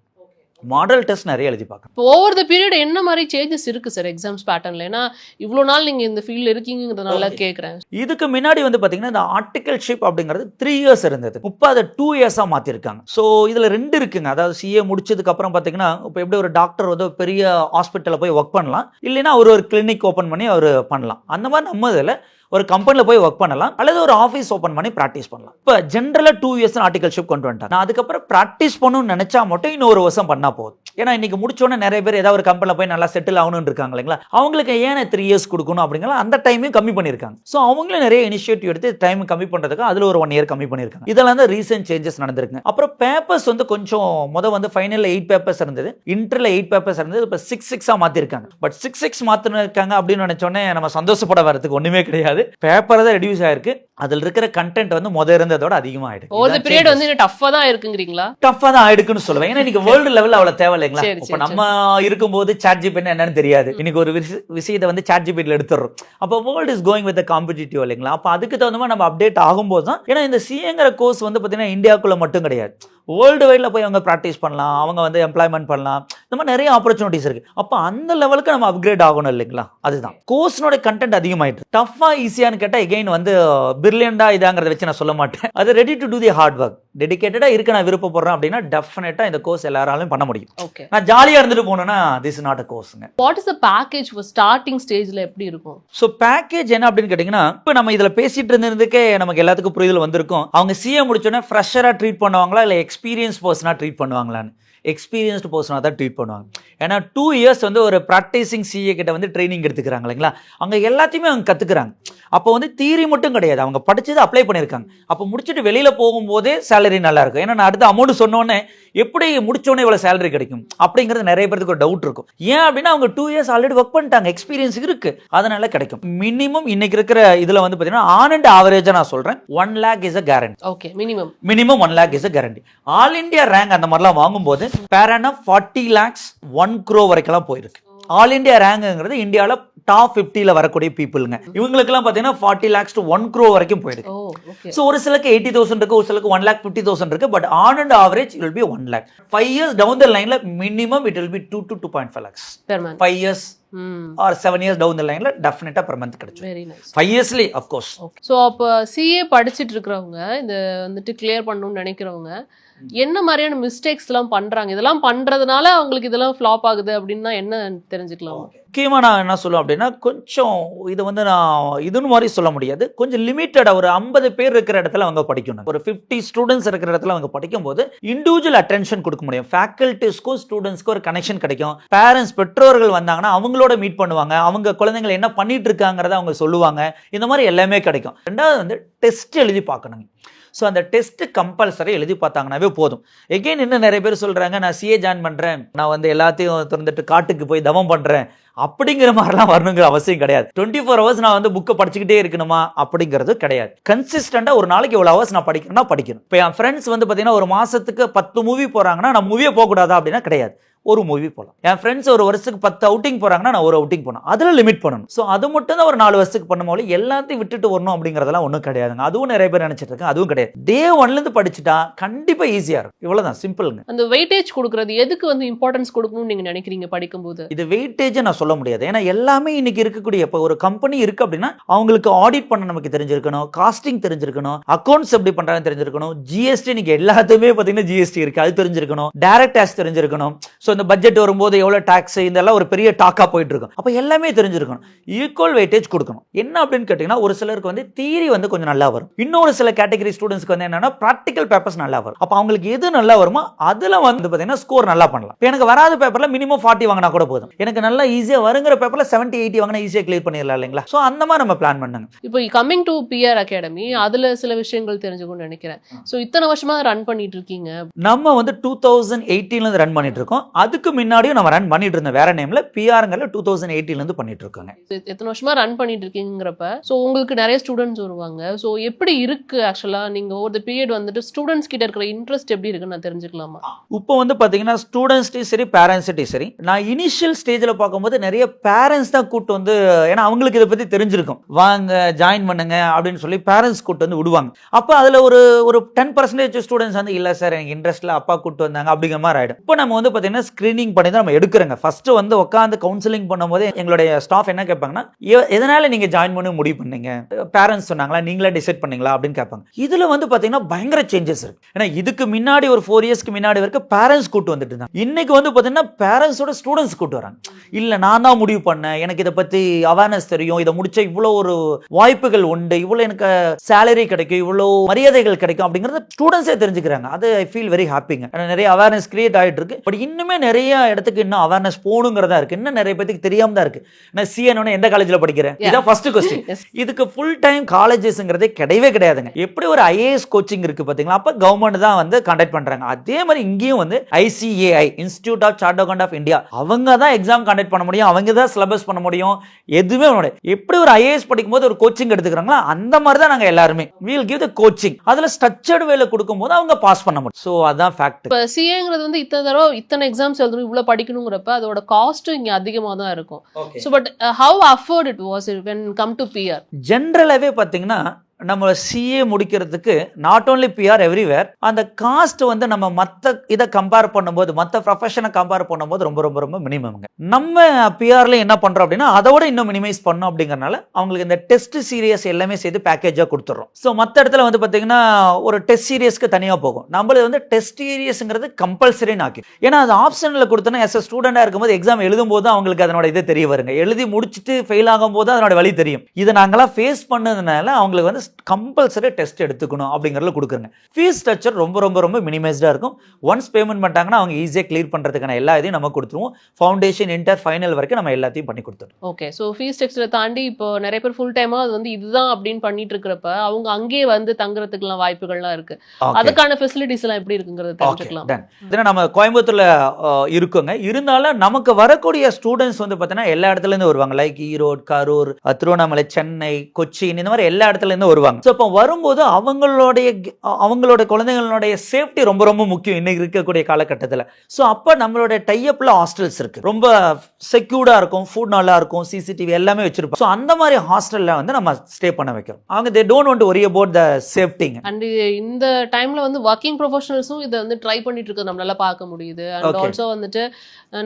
Speaker 1: மாடல் டெஸ்ட் நிறைய எழுதி பார்க்கணும்.
Speaker 2: இப்போ ஓவர் த பீரியட் என்ன மாதிரி சேஞ்சஸ் இருக்கு சார் எக்ஸாம்ஸ் பேட்டர்ன்ல ஏன்னா இவ்வளோ நாள் நீங்க இந்த ஃபீல்ட்ல இருக்கீங்கிறதுனால. கேட்குறேன்
Speaker 1: இதுக்கு முன்னாடி வந்து பார்த்தீங்கன்னா இந்த ஆர்டிகல்ஷிப் அப்படிங்கிறது த்ரீ இயர்ஸ் இருந்தது. இப்போ அதை டூ இயர்ஸாக மாற்றிருக்காங்க ஸோ இதில் ரெண்டு இருக்குங்க. அதாவது சிஏ முடிச்சதுக்கு அப்புறம் பார்த்தீங்கன்னா இப்போ எப்படி ஒரு டாக்டர் வந்து பெரிய ஹாஸ்பிட்டலில் போய் ஒர்க் பண்ணலாம். இல்லைன்னா அவர் ஒரு கிளினிக் ஓப்பன் பண்ணி அவர் பண்ணலாம். அந்த மாதிரி நம்ம இதில் ஒரு கம்பெனியில் போய் ஒர்க் பண்ணலாம் அல்லது ஒரு ஆஃபீஸ் ஓப்பன் பண்ணி ப்ராக்டிஸ் பண்ணலாம். இப்போ ஜென்ரலாக டூ இயர்ஸ் ஆர்டிகல்ஷிப் கொண்டு வந்துட்டாங்க. நான் அதுக்கப்புறம் ப்ராக்டிஸ் பண்ணணும்னு நினச்சா மட்டும் இன்னும் ஒரு வருஷம் பண்ணால் போதும். ஏன்னா இன்னைக்கு முடிச்சோன்னே நிறைய பேர் ஏதாவது ஒரு கம்பெனியில் போய் நல்லா செட்டில் ஆகணும்னு இருக்காங்க இல்லைங்களா? அவங்களுக்கு ஏன் த்ரீ இயர்ஸ் கொடுக்கணும் அப்படிங்கிற அந்த டைமையும் கம்மி பண்ணியிருக்காங்க. ஸோ அவங்களும் நிறைய இனிஷியேட்டிவ் எடுத்து டைம் கம்மி பண்ணுறதுக்கு அதில் ஒரு ஒன் இயர் கம்மி பண்ணியிருக்காங்க. இதெல்லாம் தான் ரீசென்ட் சேஞ்சஸ் நடந்திருக்கு அப்புறம் பேப்பர்ஸ் வந்து கொஞ்சம் மொதல் வந்து ஃபைனலில் எயிட் பேப்பர்ஸ் இருந்தது. இன்டர்ல எயிட் பேப்பர்ஸ் இருந்தது. இப்போ சிக்ஸ் சிக்ஸாக மாற்றிருக்காங்க பட் சிக்ஸ் சிக்ஸ் மாற்றிருக்காங்க அப்படின்னு நினச்சோன்னே நம்ம சந்தோஷப்பட வரதுக்கு ஒன்றுமே கிடையாது. பேப்பர் தான் ரெடியூஸ் ஆயிருக்கு. அதில் இருக்கிற கண்டென்ட் வந்து முத இருந்ததோட அதிகமாக
Speaker 2: ஓவர் த பீரியட் வந்து டஃப்பாக தான் இருக்குங்கிறீங்களா?
Speaker 1: டஃப்பாக தான் ஆயிடுக்குன்னு சொல்லுவேன். ஏன்னா இன்னைக்கு வேர்ல்டு லெவலில் அவ்வளோ தேவை இல்லைங்களா? இப்போ நம்ம இருக்கும்போது சாட் ஜிபின்னு என்னன்னு தெரியாது. இன்னைக்கு ஒரு விஷ- விஷயத்தை வந்து சாட் ஜிபியில் எடுத்துடுறோம். அப்போ world is going with competitive இல்லைங்களா? அப்போ அதுக்கு தகுந்த மாதிரி நம்ம அப்டேட் ஆகும்போது தான் ஏன்னா இந்த சிஏங்கிற கோர்ஸ் வந்து பார்த்தீங்கன்னா இந்தியாவுக்குள்ள மட்டும் கிடையாது. வேர்ல்டு வைடில் போய் அவங்க ப்ராக்டிஸ் பண்ணலாம். அவங்க வந்து எம்ப்ளாய்மெண்ட் பண்ணலாம். இந்த மாதிரி நிறைய ஆப்பர்ச்சுனிட்டிஸ் இருக்கு. அப்போ அந்த லெவலுக்கு நம்ம அப்கிரேட் ஆகணும் இல்லைங்களா? அதுதான். கோர்ஸ்னோட கண்டென்ட் அதிகமாயிட்டு. டஃபா ஈஸியான்னு கேட்டால் எகைன் வந்து பிரில்லியண்டா இதாங்கிறத வச்சு நான் சொல்ல மாட்டேன். அது ready to do the hard work டெடிகேட்டடாக இருக்க நான் விருப்பப்படுறேன் அப்படின்னா டெஃபினட்டாக இந்த கோர்ஸ் எல்லாராலையும் பண்ண முடியும்.
Speaker 2: ஓகே
Speaker 1: நான் ஜாலியாக இருந்துட்டு போனேன்னா this not a கோர்ஸுங்க
Speaker 2: what is the package for starting ஸ்டேஜ்ல எப்படி இருக்கும்?
Speaker 1: ஸோ பேக்கேஜ் என்ன அப்படின்னு கேட்டிங்கன்னா இப்போ நம்ம இதில் பேசிட்டு இருந்ததுக்கே நமக்கு எல்லாத்துக்கும் புரிதல் வந்திருக்கும். அவங்க சிஏ முடிச்சோடனே ஃப்ரெஷராக ட்ரீட் பண்ணுவாங்களா? இல்லை எக்ஸ்பீரியன்ஸ் பர்சனாக ட்ரீட் பண்ணுவாங்களான்னு. எக்ஸ்பீரியன்ஸ்டு பர்சனாக தான் ட்ரீட் பண்ணுவாங்க. ஏன்னா டூ இயர்ஸ் வந்து ஒரு ப்ராக்டிசிங் சிஏ கிட்ட வந்து ட்ரைனிங் எடுத்துக்கிறாங்க இல்லைங்களா? அங்கே எல்லாத்தையுமே அவங்க கற்றுக்குறாங்க அப்போ வந்து தியரி மட்டும் கிடையாது. அவங்க படிச்சதை அப்ளை பண்ணியிருக்காங்க. அப்போ முடிச்சுட்டு வெளியில் போகும்போதே சேலரி நல்லாயிருக்கும் ஏன்னா நான் அடுத்த அமௌண்ட் சொன்னோன்னே எப்படி முடிச்சோடனே இவ்வளவு சேலரி கிடைக்கும்? அப்படிங்கிறது நிறைய பேருக்கு ஒரு டவுட் இருக்கும். ஏன் அப்படின்னா அவங்க டூ இயர்ஸ் ஆல்ரெடி ஒர்க் பண்ணிட்டாங்க. எக்ஸ்பீரியன்ஸ் இருக்கு. அதனால கிடைக்கும். மினிமம் இன்னைக்கு இருக்கிற இதுல வந்து பாத்தீங்கன்னா ஆன் அண்ட் ஆவரேஜா நான் சொல்றேன். One lakh is a guarantee
Speaker 2: okay minimum
Speaker 1: minimum one lakh is a guarantee all India rank அந்த மாதிரிலாம் வாங்கும்போது பேரானா ஃபார்ட்டி லேக்ஸ் ஒன் க்ரோ வரைக்கும்லாம் போயிருக்கு. ஆல் இந்தியா ரேங்குங்கிறது இந்தியாவில் டாப் ஃபிஃப்டியில் வரக்கூடிய பீப்புளுங்க இவங்களுக்குலாம் பார்த்தீங்கன்னா forty lakhs to one crore வரைக்கும்
Speaker 2: ஓகே
Speaker 1: ஸோ ஒரு சிலருக்கு எயிட்டி தௌசண்ட் இருக்கு ஒரு சிலருக்கு ஒன் லேக் ஃபிஃப்டி தௌசண்ட் இருக்கு but on and average it will be one lakh five years down the லைனில் minimum it will be two to two point five lakhs
Speaker 2: per month
Speaker 1: five years or seven years down the லைனில் டெஃபினட்டாக per month கிடைக்கும்
Speaker 2: very nice
Speaker 1: five இயர்ஸ்லி of course
Speaker 2: so அப்போ CA படிச்சுட்டு இருக்கிறவங்க இந்த வந்துட்டு கிளியர் பண்ணணும்னு நினைக்கிறவங்க என்ன மாதிரியான மிஸ்டேக்ஸ்லாம் பண்ணுறாங்க இதெல்லாம் பண்றதுனால அவங்களுக்கு இதெல்லாம் ஃப்ளாப் ஆகுது அப்படின்னா என்ன தெரிஞ்சுக்கலாம்?
Speaker 1: முக்கியமாக நான் என்ன சொல்லுவேன் அப்படின்னா கொஞ்சம் இது வந்து நான் இதுன்னு மாதிரி சொல்ல முடியாது. கொஞ்சம் லிமிட்டடாக ஒரு ஐம்பது பேர் இருக்கிற இடத்துல அவங்க படிக்கணும். ஒரு ஃபிஃப்டி ஸ்டூடெண்ட்ஸ் இருக்கிற இடத்துல அவங்க படிக்கும்போது இண்டிவிஜுவல் அட்டென்ஷன் கொடுக்க முடியும். ஃபேக்கல்ட்டிஸ்க்கும் ஸ்டூடெண்ட்ஸ்க்கும் ஒரு கனெக்ஷன் கிடைக்கும். பேரண்ட்ஸ் பெற்றோர்கள் வந்தாங்கன்னா அவங்களோட மீட் பண்ணுவாங்க. அவங்க குழந்தைங்களை என்ன பண்ணிட்டு இருக்காங்கிறத அவங்க சொல்லுவாங்க. இந்த மாதிரி எல்லாமே கிடைக்கும். ரெண்டாவது வந்து டெஸ்ட் எழுதி பார்க்கணுங்க. ஸோ அந்த டெஸ்ட் கம்பல்சரி எழுதி பார்த்தாங்கனாவே போதும். எகெயின் இன்னும் நிறைய பேர் சொல்கிறாங்க நான் சிஏ ஜாயின் பண்ணுறேன் நான் வந்து எல்லாத்தையும் திறந்துட்டு காட்டுக்கு போய் தவம் பண்ணுறேன் அப்படிங்கிற மாதிரிலாம் வரணுங்கிற அவசியம் கிடையாது. டுவெண்ட்டி ஃபோர் ஹவர்ஸ் நான் வந்து புக்கை படிச்சுக்கிட்டே இருக்கணுமா? அப்படிங்கிறது கிடையாது. கன்சிஸ்டண்டாக ஒரு நாளைக்கு இவ்வளோ ஹவர்ஸ் நான் படிக்கணும்னா படிக்கணும். இப்போ என் ஃப்ரெண்ட்ஸ் வந்து பார்த்தீங்கன்னா ஒரு மாசத்துக்கு பத்து மூவி போறாங்கன்னா நான் மூவியே போகக்கூடாதா அப்படின்னா கிடையாது. ஒரு மூவி போகலாம் என் ஃப்ரெண்ட்ஸ் ஒரு வருஷத்துக்கு பத்து அவுட்டிங் போறாங்கன்னா நான் ஒரு அவுட்டிங் போனேன் அதில் லிமிட் பண்ணணும். ஸோ அது மட்டும் தான் ஒரு நாலு வருஷத்துக்கு பண்ணும்போது எல்லாத்தையும் விட்டுட்டு வரணும் அப்படிங்கிறதெல்லாம் ஒன்றும் கிடையாதுங்க. அதுவும் நிறைய பேர் நினைச்சிட்டு இருக்காங்க. அதுவும் கிடையாது. டே ஒன்லேருந்து படிச்சுட்டா கண்டிப்பாக ஈஸியாக இருக்கும். இவ்வளோதான் சிம்பிளுங்க
Speaker 2: அந்த வெயிட்டேஜ் கொடுக்கறது எதுக்கு வந்து இம்பார்ட்டன்ஸ் கொடுக்கணும்னு நீங்க நினைக்கிறீங்க படிக்கும்போது?
Speaker 1: இது வெயிட்டேஜை நான் சொல்ல முடியாது. ஏன்னா எல்லாமே இன்னைக்கு இருக்கக்கூடிய இப்போ ஒரு கம்பெனி இருக்கு அப்படின்னா அவங்களுக்கு ஆடிட் பண்ண நமக்கு தெரிஞ்சிருக்கணும் காஸ்டிங் தெரிஞ்சிருக்கணும் அக்கௌண்ட்ஸ் எப்படி பண்றாங்கன்னு தெரிஞ்சிருக்கணும் ஜிஎஸ்டி இன்னைக்கு எல்லாத்துமே பார்த்தீங்கன்னா ஜிஎஸ்டி இருக்கு. அது தெரிஞ்சிருக்கணும். டைரக்ட் டேக்ஸ் தெரிஞ்சிருக்கணும். ஸோ இந்த பட்ஜெட் வரும்போது எவ்வளோ டேக்ஸ் இதெல்லாம் ஒரு பெரிய டாக்கா போயிட்டு இருக்கும் அப்போ எல்லாமே தெரிஞ்சிருக்கணும். ஈக்குவல் வெயிட்டேஜ் கொடுக்கணும். என்ன அப்படின்னு கேட்டிங்கன்னா ஒரு சிலருக்கு வந்து தியரி வந்து கொஞ்சம் நல்லா வரும். இன்னொரு சில கேட்டகரி ஸ்டூடெண்ட்ஸ்க்கு வந்து என்னன்னா ப்ராக்டிக்கல் பேப்பர்ஸ் நல்லா வரும். அப்போ அவங்களுக்கு எது நல்லா வருமோ அதில் வந்து பார்த்தீங்கன்னா ஸ்கோர் நல்லா பண்ணலாம். எனக்கு வராத பேப்பரில் மினிமம் ஃபார்ட்டி வாங்கினா கூட போதும். எனக்கு நல்லா ஈஸியாக வருங்கிற பேப்பரில் செவன்ட்டி எயிட்டி வாங்கினா ஈஸியாக கிளியர் பண்ணிடலாம் இல்லைங்களா? ஸோ அந்த மாதிரி நம்ம பிளான் பண்ணுங்க.
Speaker 2: இப்போ கம்மிங் டு பிஆர் அகாடமி அதுல சில விஷயங்கள் தெரிஞ்சுக்கணும்னு நினைக்கிறேன். ஸோ இத்தனை வருஷமா ரன் பண்ணிட்டு இருக்கீங்க?
Speaker 1: நம்ம வந்து டூ தௌசண்ட் எயிட்டீன்லேருந்து ரன் பண்ணிட்டு இருக்கோம். அதுக்கு முன்னாடியும் நம்ம ரன் பண்ணிட்டு இருந்தோம் வேற நேம்ல பிஆருங்கிற டூ தௌசண்ட் எயிட்டீன்லேருந்து பண்ணிட்டு இருக்கோங்க.
Speaker 2: எத்தனை வருஷமா ரன் பண்ணிட்டு இருக்கீங்கிறப்ப ஸோ உங்களுக்கு நிறைய ஸ்டூடெண்ட்ஸ் வருவாங்க. ஸோ எப்படி இருக்கு ஆக்சுவலா நீங்க ஒரு பீரியட் வந்துட்டு ஸ்டூடெண்ட்ஸ் கிட்ட இருக்கிற இன்ட்ரெஸ்ட் எப்படி இருக்குன்னு நான் தெரிஞ்சுக்கலாமா?
Speaker 1: இப்போ வந்து பார்த்தீங்கன்னா ஸ்டூடெண்ட்ஸ்டையும் சரி பேரண்ட்ஸ்டையும் சரி. நான் இனிஷியல் ஸ்டேஜில் பார்க்கும்போது நிறைய பேரண்ட்ஸ் தான் கூட்டு வந்து ஏன்னா அவங்களுக்கு இதை பற்றி தெரிஞ்சிருக்கும். வாங்க ஜாயின் பண்ணுங்க அப்படின்னு சொல்லி பேரண்ட்ஸ் கூட்டு வந்து விடுவாங்க. அப்போ அதில் ஒரு ஒரு டென் பர்சன்டேஜ் ஸ்டூடெண்ட்ஸ் வந்து இல்லை சார் எனக்கு இன்ட்ரெஸ்ட்டில் அப்பா கூட்டு வந்தாங்க அப்படிங்கிற மாதிரி ஆகிடும் இப்போ நம்ம வந்து பார்த்தீங்கன்னா ஸ்க்ரீனிங் பண்ணி தான் நம்ம எடுக்கிறோங்க. ஃபர்ஸ்ட் வந்து உட்காந்து கவுன்சிலிங் பண்ணும்போது எங்களுடைய ஸ்டாஃப் என்ன கேட்பாங்கன்னா எதனால நீங்கள் ஜாயின் பண்ண முடிவு பண்ணீங்க? பேரண்ட்ஸ் சொன்னாங்களா நீங்களே டிசைட் பண்ணீங்களா? அப்படின்னு கேட்பாங்க. இதில் வந்து பார்த்தீங்கன்னா பயங்கர சேஞ்சஸ் இருக்கு. ஏன்னா இதுக்கு முன்னாடி ஒரு ஃபோர் இயர்ஸ்க்கு முன்னாடி வரைக்கும் பேரண்ட்ஸ் கூட்டு வந்துட்டு இருந்தாங்க. இன்னைக்கு வந்து பார்த்தீங்கன்னா பேரண்ட்ஸோட ஸ்டூடெண்ட்ஸ் கூட்டு வராங்க. இல்லை நான் தான் முடிவு பண்ணேன். எனக்கு இதை பற்றி அவேர்னஸ் தெரியும். இதை முடிச்சா இவ்வளோ ஒரு வாய்ப்புகள் உண்டு. இவ்வளோ எனக்கு சேலரி கிடைக்கும். இவ்வளோ மரியாதைகள் கிடைக்கும் அப்படிங்கிறத ஸ்டூடெண்ட்ஸே தெரிஞ்சுக்கிறாங்க. அது ஐ ஃபீல் வெரி ஹாப்பிங்க நிறைய அவேர்னஸ் கிரியேட் ஆகிட்டு இருக்கு. பட் இன்னுமே நிறைய இடத்துக்கு இன்னும் அவேர்னஸ் போகணுங்கிறதா இருக்கு. இன்னும் நிறைய பேத்துக்கு தெரியாம தான் இருக்கு. நான் சிஎன் எந்த காலேஜில் படிக்கிறேன் இதான் ஃபர்ஸ்ட் கொஸ்டின். [LAUGHS] இதுக்கு ஃபுல் டைம் காலேஜஸ்ங்கிறதே கிடையவே கிடையாதுங்க. எப்படி ஒரு ஐஏஎஸ் கோச்சிங் இருக்கு பாத்தீங்களா? அப்ப கவர்மெண்ட் தான் வந்து கண்டக்ட் பண்றாங்க. அதே மாதிரி இங்கேயும் வந்து ICAI institute of chartered account of India அவங்க தான் எக்ஸாம் கண்டக்ட் பண்ண முடியும். அவங்க தான் சிலபஸ் பண்ண முடியும். எதுவுமே பண்ண முடியாது. எப்படி ஒரு ஐஏஎஸ் படிக்கும்போது ஒரு கோச்சிங் எடுத்துக்கிறாங்களோ அந்த மாதிரி தான் நாங்க எல்லாருமே. வீல் கிவ் த கோச்சிங் அதுல ஸ்ட்ரக்சர்டு வேலை கொடுக்கும்போது அவங்க பாஸ் பண்ண முடியும். ஸோ அதான் ஃபேக்ட்
Speaker 2: இப்போ சிஏங்கிறது வந்து இத்தனை தடவை இத்தனை எக்ஸாம்ஸ் எழுதணும் இவ்வளோ படிக்கணுங்கிறப்ப அதோட காஸ்ட்டும் இங்கே அதிகமாக தான் இருக்கும் so but how afford it was when come to PR
Speaker 1: ஜென்ரலாகவே பார்த்தீங்கன்னா நம்ம சிஏ முடிக்கிறதுக்கு நாட் ஓன்லி பிஆர் எவ்ரிவேர் அந்த காஸ்ட் வந்து நம்ம மற்ற இதை கம்பேர் பண்ணும்போது மற்ற ப்ரொஃபஷனை கம்பேர் பண்ணும்போது ரொம்ப ரொம்ப ரொம்ப மினிமம்ங்க நம்ம பிஆர்ல என்ன பண்றோம் அப்படின்னா அதோட இன்னும் மினிமைஸ் பண்ணோம் அப்படிங்கறனால அவங்களுக்கு இந்த டெஸ்ட் சீரியஸ் எல்லாமே சேர்த்து பேக்கேஜாக கொடுத்துட்றோம் ஸோ மற்ற இடத்துல வந்து பார்த்தீங்கன்னா ஒரு டெஸ்ட் சீரியஸ்க்கு தனியாக போகும். நம்மளது வந்து டெஸ்ட் சீரியஸ்ங்கிறது கம்பல்சரின்னு ஆக்கி. ஏன்னா அது ஆப்ஷனில் கொடுத்தோன்னா எஸ் ஸ்டூடெண்டாக இருக்கும்போது எக்ஸாம் எழுதும் போது அவங்களுக்கு அதனோட இது தெரிய வருங்க. எழுதி முடிச்சுட்டு ஃபெயில் ஆகும்போது அதனோட வழி தெரியும். இதை நாங்களாம் ஃபேஸ் பண்ணதுனால அவங்களுக்கு வந்து கம்பல்சரி டெஸ்ட் எடுத்துக்கணும் அப்படிங்கிறதுல கொடுக்குறங்க. ஃபீஸ் ஸ்ட்ரக்சர் ரொம்ப ரொம்ப ரொம்ப மினிமைஸ்டாக இருக்கும். ஒன்ஸ் பேமெண்ட் பண்ணிட்டாங்கன்னா அவங்க ஈஸியாக கிளியர் பண்ணுறதுக்கான எல்லா இதையும் நம்ம கொடுத்துருவோம். ஃபவுண்டேஷன் இன்டர் ஃபைனல் வரைக்கும் நம்ம எல்லாத்தையும் பண்ணி கொடுத்துருவோம்
Speaker 2: ஓகே ஸோ ஃபீஸ் ஸ்ட்ரக்சரை தாண்டி இப்போ நிறைய பேர் ஃபுல் டைமா அது வந்து இதுதான் அப்படின்னு பண்ணிட்டு இருக்கிறப்ப அவங்க அங்கேயே வந்து தங்குறதுக்குலாம் வாய்ப்புகள்லாம் இருக்கு. அதுக்கான ஃபெசிலிட்டிஸ் எல்லாம் எப்படி இருக்குங்கிறத தெரிஞ்சுக்கலாம்.
Speaker 1: இதுனா நம்ம கோயம்புத்தூர்ல இருக்கோங்க. இருந்தாலும் நமக்கு வரக்கூடிய ஸ்டூடெண்ட்ஸ் வந்து பார்த்தீங்கன்னா எல்லா இடத்துல இருந்து வருவாங்க. லைக் ஈரோடு கரூர் திருவண்ணாமலை சென்னை கொச்சின் இந்த மாதிரி எல்லா இடத்துல இருந்து வருவாங்க. ஸோ இப்போ வரும்போது அவங்களுடைய அவங்களோட குழந்தைங்களுடைய சேஃப்டி ரொம்ப ரொம்ப முக்கியம் இன்னைக்கு இருக்கக்கூடிய காலகட்டத்தில். ஸோ அப்போ நம்மளோட டைஅப்ல ஹாஸ்டல்ஸ் இருக்கு. ரொம்ப செக்யூர்டா இருக்கும் ஃபுட் நல்லா இருக்கும் சிசிடிவி எல்லாமே வச்சிருப்போம் ஸோ அந்த மாதிரி ஹாஸ்டல்ல வந்து நம்ம ஸ்டே பண்ண வைக்கிறோம். அவங்க they don't want worry about the சேஃப்டிங்க
Speaker 2: and இந்த டைம்ல வந்து ஒர்க்கிங் ப்ரொஃபஷனல்ஸும் இதை வந்து ட்ரை பண்ணிட்டு இருக்கிறது நம்மளால பார்க்க முடியுது. அண்ட். ஆல்சோ வந்துட்டு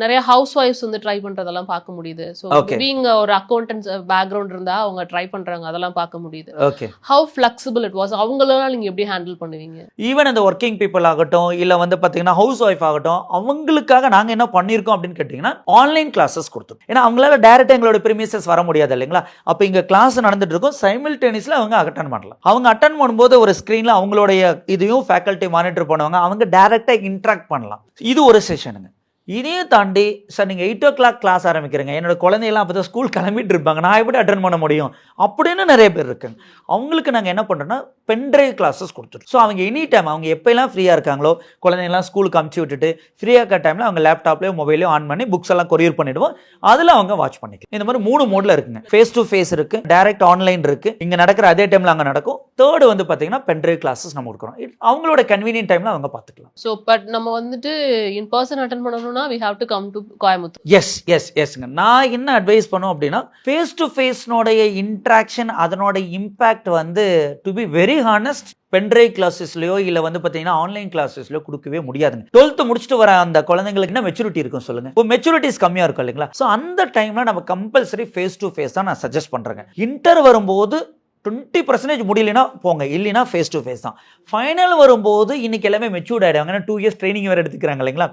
Speaker 2: நிறைய ஹவுஸ் ஒய்ஃப்ஸ் வந்து ட்ரை பண்றதெல்லாம் பார்க்க முடியுது. ஸோ. பீங் ஒரு அக்கௌண்டன்ஸ் பேக்ரவுண்ட் இருந்தா அவங்க ட்ரை பண்றாங்க அதெல்லாம் பார்க்க முடியுது.
Speaker 1: Okay
Speaker 2: how flexible it was அவங்களெல்லாம் நீங்கள் எப்படி ஹேண்டில் பண்ணுவீங்க?
Speaker 1: ஈவன் அந்த ஒர்க்கிங் பீப்புள் ஆகட்டும் இல்லை வந்து பார்த்தீங்கன்னா ஹவுஸ் ஒய்ஃப் ஆகட்டும் அவங்களுக்காக நாங்கள் என்ன பண்ணியிருக்கோம் அப்படின்னு கேட்டிங்கன்னா ஆன்லைன் கிளாஸஸ் கொடுத்தோம் ஏன்னா அவங்களால டேரெக்டாக எங்களோட ப்ரிமிசஸ் வர முடியாது இல்லைங்களா? அப்போ இங்கே கிளாஸ் நடந்துட்டு இருக்கும் சைமில்டேனியஸில் அவங்க அட்டன் பண்ணலாம். அவங்க அட்டன் பண்ணும்போது ஒரு ஸ்க்ரீனில் அவங்களுடைய இதையும் ஃபேக்கல்ட்டி மானிட்டர் பண்ணுவாங்க அவங்க டேரெக்டாக இன்ட்ராக்ட் பண்ணலாம். இது ஒரு செஷனுங்க இதையும் தாண்டி சார் நீங்கள் எயிட் ஓ கிளாக் கிளாஸ் ஆரம்பிக்கிறீங்க. என்னோட குழந்தையெல்லாம் அப்போ தான் ஸ்கூல் கிளம்பிட்டு இருப்பாங்க. நான் எப்படி அட்டன் பண்ண முடியும்? அப்படின்னு நிறைய பேர் இருக்குங்க. அவங்களுக்கு நாங்கள் என்ன பண்ணுறோன்னா பென்ட்ரைவ் கிளாஸஸ் கொடுத்துருவோம் ஸோ அவங்க எனி டைம் அவங்க எப்போல்லாம் ஃப்ரீயாக இருக்காங்களோ குழந்தைங்களாம் ஸ்கூலுக்கு அமுச்சு விட்டுட்டு ஃப்ரீயாக இருக்க டைமில் அவங்க லேப்டாப்லேயோ மொபைலையோ ஆன் பண்ணி புக்ஸ் எல்லாம் கொரியர் பண்ணிடுவோம். அதில் அவங்க வாட்ச் பண்ணிக்கலாம். இந்த மாதிரி மூணு மோடில் இருக்குங்க. ஃபேஸ் டு ஃபேஸ் இருக்குது டேரக்ட் ஆன்லைன் இருக்குது இங்கே நடக்கிற அதே டைமில் அங்கே நடக்கும். தேர்டு வந்து பார்த்தீங்கன்னா பென்ட்ரைவ் கிளாஸஸ் நம்ம கொடுக்குறோம். அவங்களோட கன்வீனியன்ட் டைமில் அவங்க பார்த்துக்கலாம்.
Speaker 2: ஸோ பட் நம்ம வந்துட்டு இன் பர்சன் அட்டன் பண்ணணும்னா we have to come to Coimbatore
Speaker 1: yes yes எஸ்ங்க நான் என்ன அட்வைஸ் பண்ணும் அப்படின்னா ஃபேஸ் டு ஃபேஸ்னுடைய இன்ட்ராக்ஷன் அதனோட இம்பேக்ட் வந்து to be very honest pendrive கிளாஸஸ்லையோ இல்லை வந்து பார்த்தீங்கன்னா ஆன்லைன் கிளாஸஸ்லையோ கொடுக்கவே முடியாதுங்க. டுவெல்த்து முடிச்சுட்டு வர அந்த குழந்தைங்களுக்கு என்ன மெச்சூரிட்டி இருக்கும் சொல்லுங்க? இப்போ மெச்சூரிட்டிஸ் கம்மியாக இருக்கும் இல்லைங்களா? ஸோ அந்த டைமில் நம்ம கம்பல்சரி ஃபேஸ் டு ஃபேஸ் தான் நான் சஜஸ்ட் பண்ணுறேங்க இன்டர் வரும்போது டுவெண்ட்டி பர்சன்டேஜ் முடியலனா போங்க இல்லைனா ஃபேஸ் டு ஃபேஸ் தான். ஃபைனல் வரும்போது இன்னைக்கு எல்லாமே மெச்சூர்ட் ஆகிடுவாங்க ஏன்னா டூ இயர்ஸ் ட்ரைனிங் வேறு எடுத்துக்கிறாங்க இல்லைங்களா?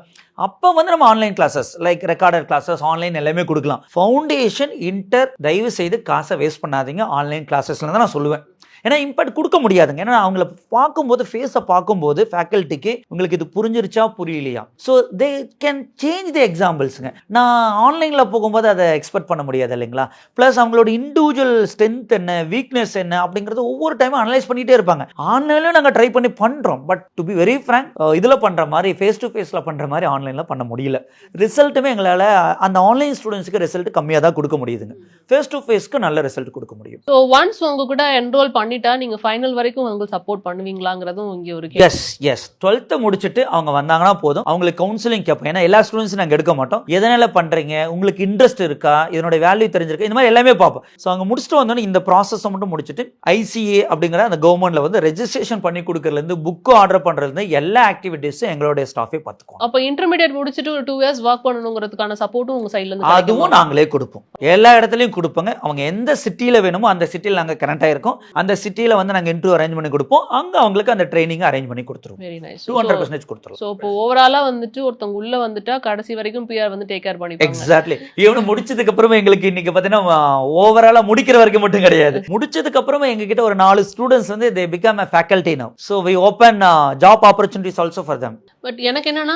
Speaker 1: அப்போ வந்து நம்ம online classes like recorder classes online எல்லாமே கொடுக்கலாம். ஃபவுண்டேஷன் இன்டர் தயவு செய்து காசை வேஸ்ட் பண்ணாதீங்க. ஆன்லைன் கிளாஸஸ்ல தான் நான் சொல்லுவேன். ஏன்னா இம்பாக்ட் கொடுக்க முடியாதுங்க. ஏன்னா அவங்கள பார்க்கும்போது ஃபேஸை பார்க்கும்போது ஃபேக்கல்ட்டிக்கு உங்களுக்கு இது புரிஞ்சிருச்சா புரியலையா? So they can change the எக்ஸாம்பிள்ஸுங்க நான் ஆன்லைனில் போகும்போது அதை எக்ஸ்பெக்ட் பண்ண முடியாது இல்லைங்களா? ப்ளஸ் அவங்களோட இண்டிவிஜுவல் ஸ்ட்ரென்த் என்ன வீக்னஸ் என்ன அப்படிங்கிறது ஒவ்வொரு டைமும் அனலைஸ் பண்ணிகிட்டே இருப்பாங்க. ஆன்லைன்லையும் நாங்கள் ட்ரை பண்ணி பண்ணுறோம் but to be very frank இதில் பண்ணுற மாதிரி ஃபேஸ் டு ஃபேஸில் பண்ணுற மாதிரி ஆன்லைனில் பண்ண முடியல. ரிசல்ட்டுமே எங்களால் அந்த ஆன்லைன் ஸ்டூடெண்ட்ஸுக்கு ரிசல்ட் கம்மியாக தான் கொடுக்க முடியுதுங்க. ஃபேஸ் டு ஃபேஸ்க்கு நல்ல ரிசல்ட் கொடுக்க முடியும்.
Speaker 2: ஸோ ஒன்ஸ் உங்க கூட என்ரோல் பண்ணிட்டா நீங்க ஃபைனல் வரைக்கும் உங்களுக்கு சப்போர்ட் பண்ணுவீங்களாங்கிறதும் இங்க ஒரு
Speaker 1: எஸ் எஸ் டுவெல்த்தை முடிச்சுட்டு அவங்க வந்தாங்கன்னா போதும். அவங்களுக்கு கவுன்சிலிங் கேட்போம் ஏன்னா எல்லா ஸ்டூடெண்ட்ஸும் நாங்கள் எடுக்க மாட்டோம். எதனால பண்ணுறீங்க உங்களுக்கு இன்ட்ரெஸ்ட் இருக்கா? இதனோட வேல்யூ தெரிஞ்சிருக்கா? இந்த மாதிரி எல்லாமே பார்ப்போம். ஸோ அவங்க முடிச்சுட்டு வந்தோன்னே இந்த ப்ராசஸை மட்டும் முடிச்சுட்டு ஐசிஏ அப்படிங்கிற அந்த கவர்மெண்ட்ல வந்து ரெஜிஸ்ட்ரேஷன் பண்ணி கொடுக்கறதுலேருந்து புக்கு ஆர்டர் பண்ணுறதுலேருந்து எல்லா ஆக்டிவிட்டீஸும் எங்களுடைய ஸ்டாஃபே பார்த்துக்குவோம்
Speaker 2: அப்போ இன்டர்மீடியட் முடிச்சுட்டு ஒரு டூ இயர்ஸ் ஒர்க் பண்ணணுங்கிறதுக்கான சப்போர்ட்டும் உங்க சைட்ல இருந்து
Speaker 1: அதுவும்? நாங்களே கொடுப்போம். எல்லா இடத்துலையும் கொடுப்போங்க. அவங்க எந்த சிட்டியில் வேணுமோ அந்த சிட்டியில் நாங்கள் கனெக்ட் ஆயிருக்கோம். அந்த சிட்டியில் வந்து நாங்கள் இன்டர்வியூ அரேஞ்ச் பண்ணி கொடுப்போம். அங்கே அவங்களுக்கு அந்த ட்ரைனிங் அரேஞ்ச் பண்ணி கொடுத்துருவோம்.
Speaker 2: Very nice
Speaker 1: two hundred percentage கொடுத்துருவோம்.
Speaker 2: ஸோ இப்போ ஓவராலா வந்துட்டு ஒருத்தவங்க உள்ள வந்துட்டா கடைசி வரைக்கும் பிஆர் வந்து டேக் கேர் பண்ணிப்பாங்க.
Speaker 1: எக்ஸாக்ட்லி இவனு முடிச்சதுக்கு அப்புறமா எங்களுக்கு இன்னைக்கு பார்த்தீங்கன்னா ஓவராலா முடிக்கிற வரைக்கும் மட்டும் கிடையாது. முடிச்சதுக்கு அப்புறமா எங்க கிட்ட ஒரு நாலு ஸ்டூடெண்ட்ஸ் வந்து they become a faculty now so we open job opportunities also for them
Speaker 2: but எனக்கு என்னன்னா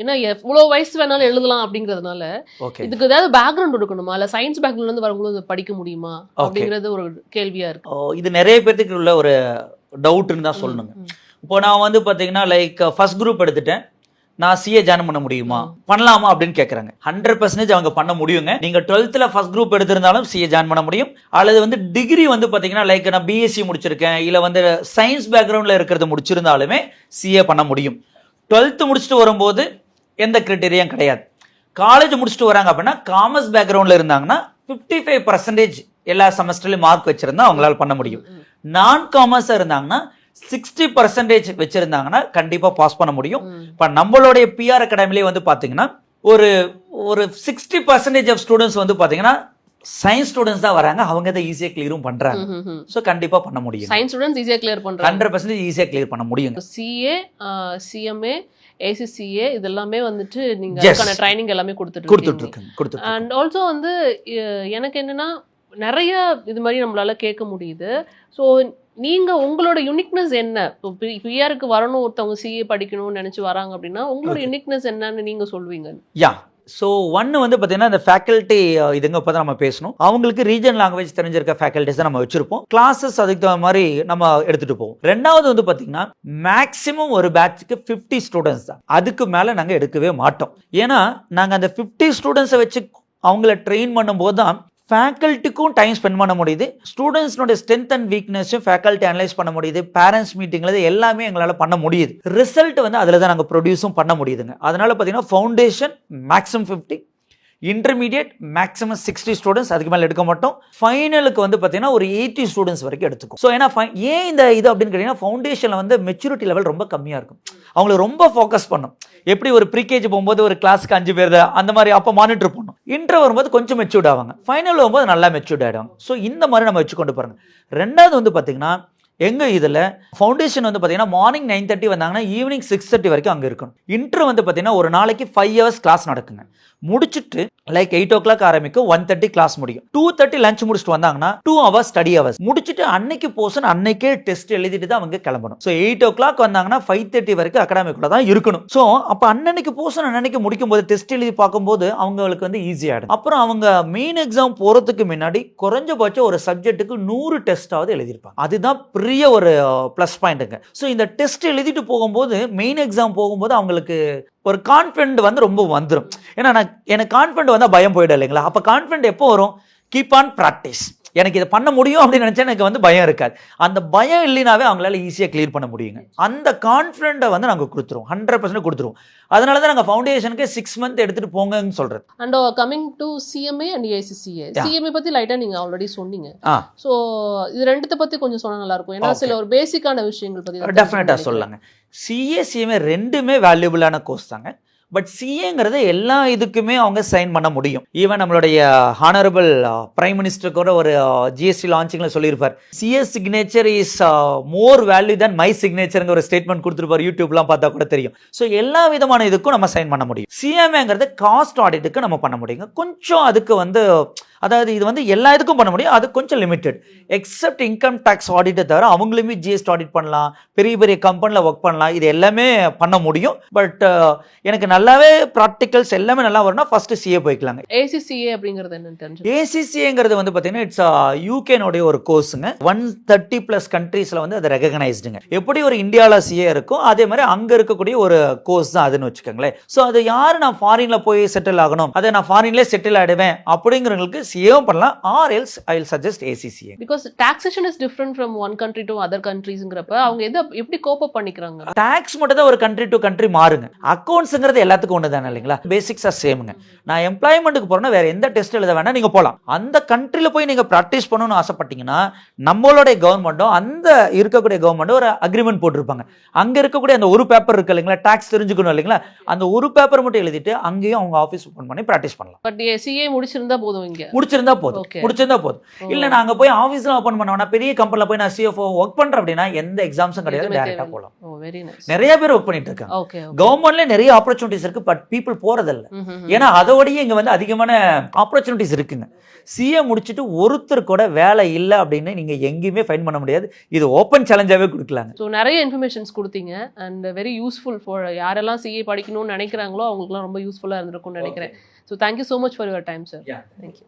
Speaker 2: ஏன்னா எவ்வளவு வயசு வேணாலும் எழுதலாம் அப்படிங்கிறதுனால இதுக்கு ஏதாவது பேக்ரவுண்ட் இருக்கணுமா இல்ல சயின்ஸ் பேக்ரவுண்ட்ல இருந்து வரவங்களும் இதை படிக்க முடியுமா? அப்படிங்கிறது ஒரு கேள்வியா இருக்கு.
Speaker 1: இது நிறைய பேர்த்துக்கு உள்ள ஒரு டவுட்னு தான் சொல்லணுங்க. இப்போ நான் வந்து பார்த்தீங்கன்னா லைக் ஃபர்ஸ்ட் குரூப் எடுத்துட்டேன். நான் சிஏ ஜாயின் பண்ண முடியுமா? பண்ணலாமா அப்படின்னு கேட்குறாங்க ஹண்ட்ரட் பர்சன்டேஜ் அவங்க பண்ண முடியுங்க. நீங்கள் டுவெல்த்தில் ஃபர்ஸ்ட் குரூப் எடுத்திருந்தாலும் சிஏ ஜாயின் பண்ண முடியும். அல்லது வந்து டிகிரி வந்து பார்த்தீங்கன்னா லைக் நான் பிஎஸ்சி முடிச்சிருக்கேன். இல்லை வந்து சயின்ஸ் பேக்ரவுண்டில் இருக்கிறது முடிச்சிருந்தாலுமே சிஏ பண்ண முடியும். டுவெல்த்து முடிச்சுட்டு வரும்போது எந்த கிரிட்டீரியும் கிடையாது. காலேஜ் முடிச்சுட்டு வராங்க அப்படின்னா காமர்ஸ் பேக்ரவுண்டில் இருந்தாங்கன்னா ஃபிஃப்டி ஃபைவ் பர்சன்டேஜ் எல்லா செமஸ்டர்லையும் மார்க் வச்சிருந்தா அவங்களால பண்ண முடியும். நான் காமர்ஸாக இருந்தாங்கன்னா சிக்ஸ்டி பர்சன்டேஜ் வச்சுருந்தாங்கன்னா கண்டிப்பாக பாஸ் பண்ண முடியும். இப்போ நம்மளுடைய பிஆர் அகாடமிலே வந்து பார்த்தீங்கன்னா ஒரு ஒரு சிக்ஸ்டி பர்சன்டேஜ் ஆஃப் ஸ்டூடெண்ட்ஸ் வந்து பார்த்தீங்கன்னா சயின்ஸ் ஸ்டூடெண்ட்ஸ் தான் வராங்க. அவங்க தான் ஈஸியாக கிளியரும் பண்ணுறாங்க. ஸோ கண்டிப்பாக பண்ண முடியும்.
Speaker 2: சயின்ஸ் ஸ்டூடெண்ட்ஸ் ஈஸியா கிளியர் பண்றாங்க.
Speaker 1: ஹண்ட்ரட் பர்சன்டேஜ் ஈஸியாக கிளியர் பண்ண முடியுங்க.
Speaker 2: சிஏ சிஎம்ஏ ஏசிசிஏ இது எல்லாமே வந்துட்டு நீங்க
Speaker 1: Yes.
Speaker 2: அதுக்கான ட்ரைனிங் எல்லாமே கொடுத்துட்டு
Speaker 1: கொடுத்துட்டு கொடுத்துட்டு
Speaker 2: அண்ட் ஆல்சோ வந்து எனக்கு என்னன்னா நிறைய இது மாதிரி நம்மளால கேட்க முடியுது. ஸோ நீங்க உங்களோட யுனிக்னஸ் என்ன? இப்போ பிஆருக்கு வரணும் ஒருத்தவங்க சிஏ படிக்கணும்னு நினைச்சு வராங்க அப்படின்னா உங்களோட. யுனிக்னஸ் என்னன்னு நீங்க சொல்வீங்க.
Speaker 1: யா ஸோ ஒன்று வந்து பார்த்தீங்கன்னா இந்த ஃபேக்கல்ட்டி இதுங்க இப்போ தான் நம்ம பேசணும். அவங்களுக்கு ரீஜன் லாங்குவேஜ் தெரிஞ்சிருக்க ஃபேக்கல்ட்டிஸ் தான் நம்ம வச்சிருப்போம். கிளாஸஸ் அதுக்கு தகுந்த மாதிரி நம்ம எடுத்துகிட்டு போவோம். ரெண்டாவது வந்து பார்த்தீங்கன்னா மேக்ஸிமம் ஒரு பேட்சுக்கு ஃபிஃப்டி ஸ்டூடெண்ட்ஸ் தான். அதுக்கு மேலே நாங்கள் எடுக்கவே மாட்டோம். ஏன்னா நாங்கள் அந்த ஃபிஃப்டி ஸ்டூடெண்ட்ஸை வச்சு அவங்கள ட்ரெயின் பண்ணும்போது தான் ஃபேக்கல்ட்டிக்கும் டைம் ஸ்பெண்ட் பண்ண முடியுது. ஸ்டூடெண்ட்ஸ்னோட ஸ்ட்ரென்த் அண்ட் வீக்னஸும் ஃபேக்கல்ட்டி அனலைஸ் பண்ண முடியுது. பேரண்ட்ஸ் மீட்டிங்கில் எல்லாமே எங்களால் பண்ண முடியுது. ரிசல்ட் வந்து அதில் தான் நாங்கள் ப்ரொடியூஸும் பண்ண முடியுதுங்க. அதனால் பார்த்தீங்கன்னா foundation maximum fifty intermediate maximum sixty students அதுக்கு மேலே எடுக்க மாட்டோம். ஃபைனலுக்கு வந்து பார்த்தீங்கன்னா ஒரு எயிட்டி ஸ்டூடெண்ட்ஸ் வரைக்கும் எடுத்துக்கும். ஸோ ஏன்னா ஏன் இந்த இது அப்படின்னு கேட்டிங்கன்னா ஃபவுண்டேஷனில் வந்து மெச்சூரிட்டி லெவல் ரொம்ப கம்மியாக இருக்கும். அவங்களுக்கு ரொம்ப ஃபோக்கஸ் பண்ணும். எப்படி ஒரு ப்ரீகேஜி போகும்போது ஒரு கிளாஸ்க்கு அஞ்சு பேர் தான் அந்த மாதிரி அப்போ மானிட்டர் பண்ணும். இன்டர் வரும்போது கொஞ்சம் மெச்சூர்ட் ஆவாங்க. ஃபைனல் வரும்போது நல்லா மெச்சூர்ட் ஆகிடுவாங்க ஸோ இந்த மாதிரி நம்ம வச்சு கொண்டு போகிறாங்க ரெண்டாவது வந்து பார்த்தீங்கன்னா எங்கள் இதில்? ஃபவுண்டேஷன் வந்து பார்த்தீங்கன்னா மார்னிங் நைன் தேர்ட்டி வந்தாங்கன்னா ஈவினிங் சிக்ஸ் தேர்ட்டி வரைக்கும் அங்கே இருக்கணும். இன்டர் வந்து பார்த்தீங்கன்னா ஒரு நாளைக்கு ஃபைவ் ஹவர்ஸ் கிளாஸ் நடக்குங்க. முடிச்சுட்டு லைக் எயிட் ஓ கிளாக் ஆரம்பிக்கும் ஒன் தேர்ட்டி கிளாஸ் முடியும். டூ தேர்ட்டி லஞ்ச் முடிச்சுட்டு வந்தாங்கன்னா டூ ஹவர்ஸ் ஸ்டடி ஹவர்ஸ் முடிச்சுட்டு அன்னைக்கு போர்ஷன் அன்னைக்கே டெஸ்ட் எழுதிட்டு தான் அவங்க கிளம்பணும். ஸோ எயிட் ஓ கிளாக் வந்தாங்கன்னா ஃபைவ் தேர்ட்டி வரைக்கும் அகாடமிக்குள்ள தான் இருக்கணும். ஸோ அப்போ அன்னன்னைக்கு போர்ஷன் அன்னன்னைக்கு முடிக்கும் போது டெஸ்ட் எழுதி பார்க்கும்போது அவங்களுக்கு வந்து ஈஸியாகிடும் அப்புறம் அவங்க மெயின் எக்ஸாம் போகிறதுக்கு முன்னாடி குறைஞ்சபட்சம் ஒரு சப்ஜெக்ட்டுக்கு நூறு டெஸ்ட்டாவது எழுதியிருப்பாங்க. அதுதான் பெரிய ஒரு ப்ளஸ் பாயிண்ட்டுங்க ஸோ இந்த டெஸ்ட் எழுதிட்டு போகும்போது மெயின் எக்ஸாம் போகும்போது அவங்களுக்கு ஒரு கான்ஃபிடென்ட் வந்து ரொம்ப வந்துடும் ஏன்னா நான் எனக்கு கான்ஃபிடென்ட் வந்தால் பயம் போயிடும் இல்லைங்களா? அப்போ கான்ஃபிடென்ட் எப்போ வரும்? கீப் ஆன் ப்ராக்டிஸ் எனக்கு இதை பண்ண முடியும் அப்படின்னு நினச்சா எனக்கு வந்து பயம் இருக்காது. அந்த பயம் இல்லைனாவே அவங்களால ஈஸியாக கிளியர் பண்ண முடியுங்க. அந்த கான்ஃபிடென்ட்டை வந்து நாங்கள் கொடுத்துருவோம். ஹண்ட்ரட் பர்சன்ட் கொடுத்துருவோம். அதனால தான் நாங்கள் ஃபவுண்டேஷனுக்கு சிக்ஸ் மந்த் எடுத்துகிட்டு போங்கன்னு சொல்கிறது
Speaker 2: and coming to CMA and ACCA. CMA பத்தி லைட்டா நீங்க ஆல்ரெடி சொன்னீங்க. சோ இது ரெண்டுத்த பத்தி கொஞ்சம் சொன்னா நல்லா இருக்கும். ஏன்னா. சில ஒரு பேசிக்கான விஷயங்கள் பத்தி தான்
Speaker 1: டெஃபினட்டாக சொல்லலாங்க. சிஏ சிஎம்ஏ ரெண்டுமே வேல்யூபிளான கோர்ஸ் தாங்க. பட் சிஏங்கிறது எல்லா இதுக்குமே அவங்க சைன் பண்ண முடியும். ஈவன் நம்மளுடைய ஹானரபிள் பிரைம் மினிஸ்டர் கூட ஒரு uh, ஜிஎஸ்டி லான்ச்சிங்கில் சொல்லியிருப்பார். CA signature is more value than my சிக்னேச்சருங்க ஒரு ஸ்டேட்மெண்ட் கொடுத்துருப்பார். யூடியூப்லாம் பார்த்தா கூட தெரியும். ஸோ எல்லா விதமான இதுக்கும் நம்ம சைன் பண்ண முடியும். சிஎம்ஏங்கிறது காஸ்ட் ஆடிட்டுக்கு நம்ம பண்ண முடியுங்க. கொஞ்சம் அதுக்கு வந்து அதாவது இது வந்து எல்லா இதுக்கும் பண்ண முடியும். அது கொஞ்சம் லிமிட்டெட் எக்ஸப்ட் இன்கம் டேக்ஸ் ஆடிட்டை தவிர அவங்களுமே ஜிஎஸ்டி ஆடிட் பண்ணலாம். பெரிய பெரிய கம்பெனியில் ஒர்க் பண்ணலாம். இது எல்லாமே பண்ண முடியும். பட் uh, எனக்கு நல்லாவே ப்ராக்டிகல்ஸ் எல்லாமே நல்லா வரும்னா ஃபர்ஸ்ட் சிஏ போய்க்கலாங்க.
Speaker 2: ஏசிசிஏ அப்படிங்கிறது என்னன்னு தெரிஞ்சு
Speaker 1: ஏசிசிங்கிறது வந்து பார்த்தீங்கன்னா இட்ஸ் யூகேனுடைய ஒரு கோர்ஸுங்க ஒன் தேர்ட்டி ப்ளஸ் கண்ட்ரீஸில் வந்து அது ரெகனைஸ்டுங்க எப்படி ஒரு இந்தியாவில் சிஏ இருக்கும் அதே மாதிரி அங்கே இருக்கக்கூடிய ஒரு கோர்ஸ் தான் அதுன்னு வச்சுக்கோங்களேன். ஸோ அது யார் நான் ஃபாரினில் போய் செட்டில் ஆகணும்? அதை நான் ஃபாரின்லேயே செட்டில் ஆகிடுவேன் அப்படிங்கிறவங்களுக்கு சிஏவும் பண்ணலாம் or else I will suggest ACCA
Speaker 2: because taxation is different from one country to other கண்ட்ரீஸ்ங்கிறப்ப அவங்க எதை எப்படி கோப் அப் பண்ணிக்கிறாங்க?
Speaker 1: டாக்ஸ் மட்டும் தான் ஒரு கண்ட்ரி டு கண்ட்ரி மாறுங்க. அக்கௌண்ட்ஸுங்கிறது எல்லாத்துக்கும் ஒன்று தானே இல்லைங்களா பேசிக்ஸாக சேமுங்க நான் எம்ப்ளாய்மெண்ட்டுக்கு போகிறேன்னா வேற எந்த டெஸ்ட் எழுத வேணா நீங்கள் போகலாம் அந்த கண்ட்ரியில் போய் நீங்கள் ப்ராக்டிஸ் பண்ணணும்னு ஆசைப்பட்டீங்கன்னா நம்மளுடைய கவர்மெண்ட்டும் அந்த இருக்கக்கூடிய கவர்மெண்ட்டும் ஒரு அக்ரிமெண்ட் போட்டிருப்பாங்க. அங்கே இருக்கக்கூடிய அந்த ஒரு பேப்பர் இருக்கு இல்லைங்களா? டாக்ஸ் தெரிஞ்சுக்கணும் இல்லைங்களா? அந்த ஒரு பேப்பர் மட்டும் எழுதிட்டு அங்கேயும் அவங்க ஆஃபீஸ் ஓப்பன் பண்ணி ப்ராக்டிஸ் பண்ணலாம்.
Speaker 2: பட் சிஏ முடிச்சிருந்தா போதும் இங்க.
Speaker 1: முடிச்சிருந்தா போதும். முடிச்சிருந்தா போதும். இல்ல நாங்க போய் ஆஃபீஸ்ல ஓப்பன் பண்ண வேணா பெரிய கம்பெனில போய் நான் சிஎஃப்ஓ ஒர்க் பண்றேன் அப்படின்னா எந்த எக்ஸாம்ஸும் கிடையாது.
Speaker 2: எதுவுமே
Speaker 1: டேரக்டா
Speaker 2: தேவையில்ல.
Speaker 1: போகலாம். நிறைய பேர் ஒர்க் பண்ணிட்டு இருக்காங்க.
Speaker 2: ஓகே
Speaker 1: கவர்மெண்ட்ல நிறைய ஆப்பர்ச்சுனிட்டிஸ் இருக்கு பட் பீப்புள் போறதில்ல. ஏன்னா அதோடய இங்க வந்து அதிகமான ஆப்பர்ச்சுனிட்டிஸ் இருக்குங்க. சிஏ முடிச்சுட்டு ஒருத்தர் கூட வேலை இல்லை அப்படின்னு நீங்க எங்கேயுமே ஃபைன் பண்ண முடியாது. இது ஓப்பன் சேலஞ்சாவே கொடுக்கலாங்க.
Speaker 2: ஸோ நிறைய இன்ஃபர்மேஷன்ஸ் கொடுத்தீங்க அண்ட் வெரி யூஸ்ஃபுல் ஃபார் யாரெல்லாம் சிஏ படிக்கணும்னு நினைக்கிறாங்களோ அவங்களுக்குலாம் ரொம்ப யூஸ்ஃபுல்லாக இருந்திருக்கும்னு நினைக்கிறேன். So thank you so much for your time sir. Thank you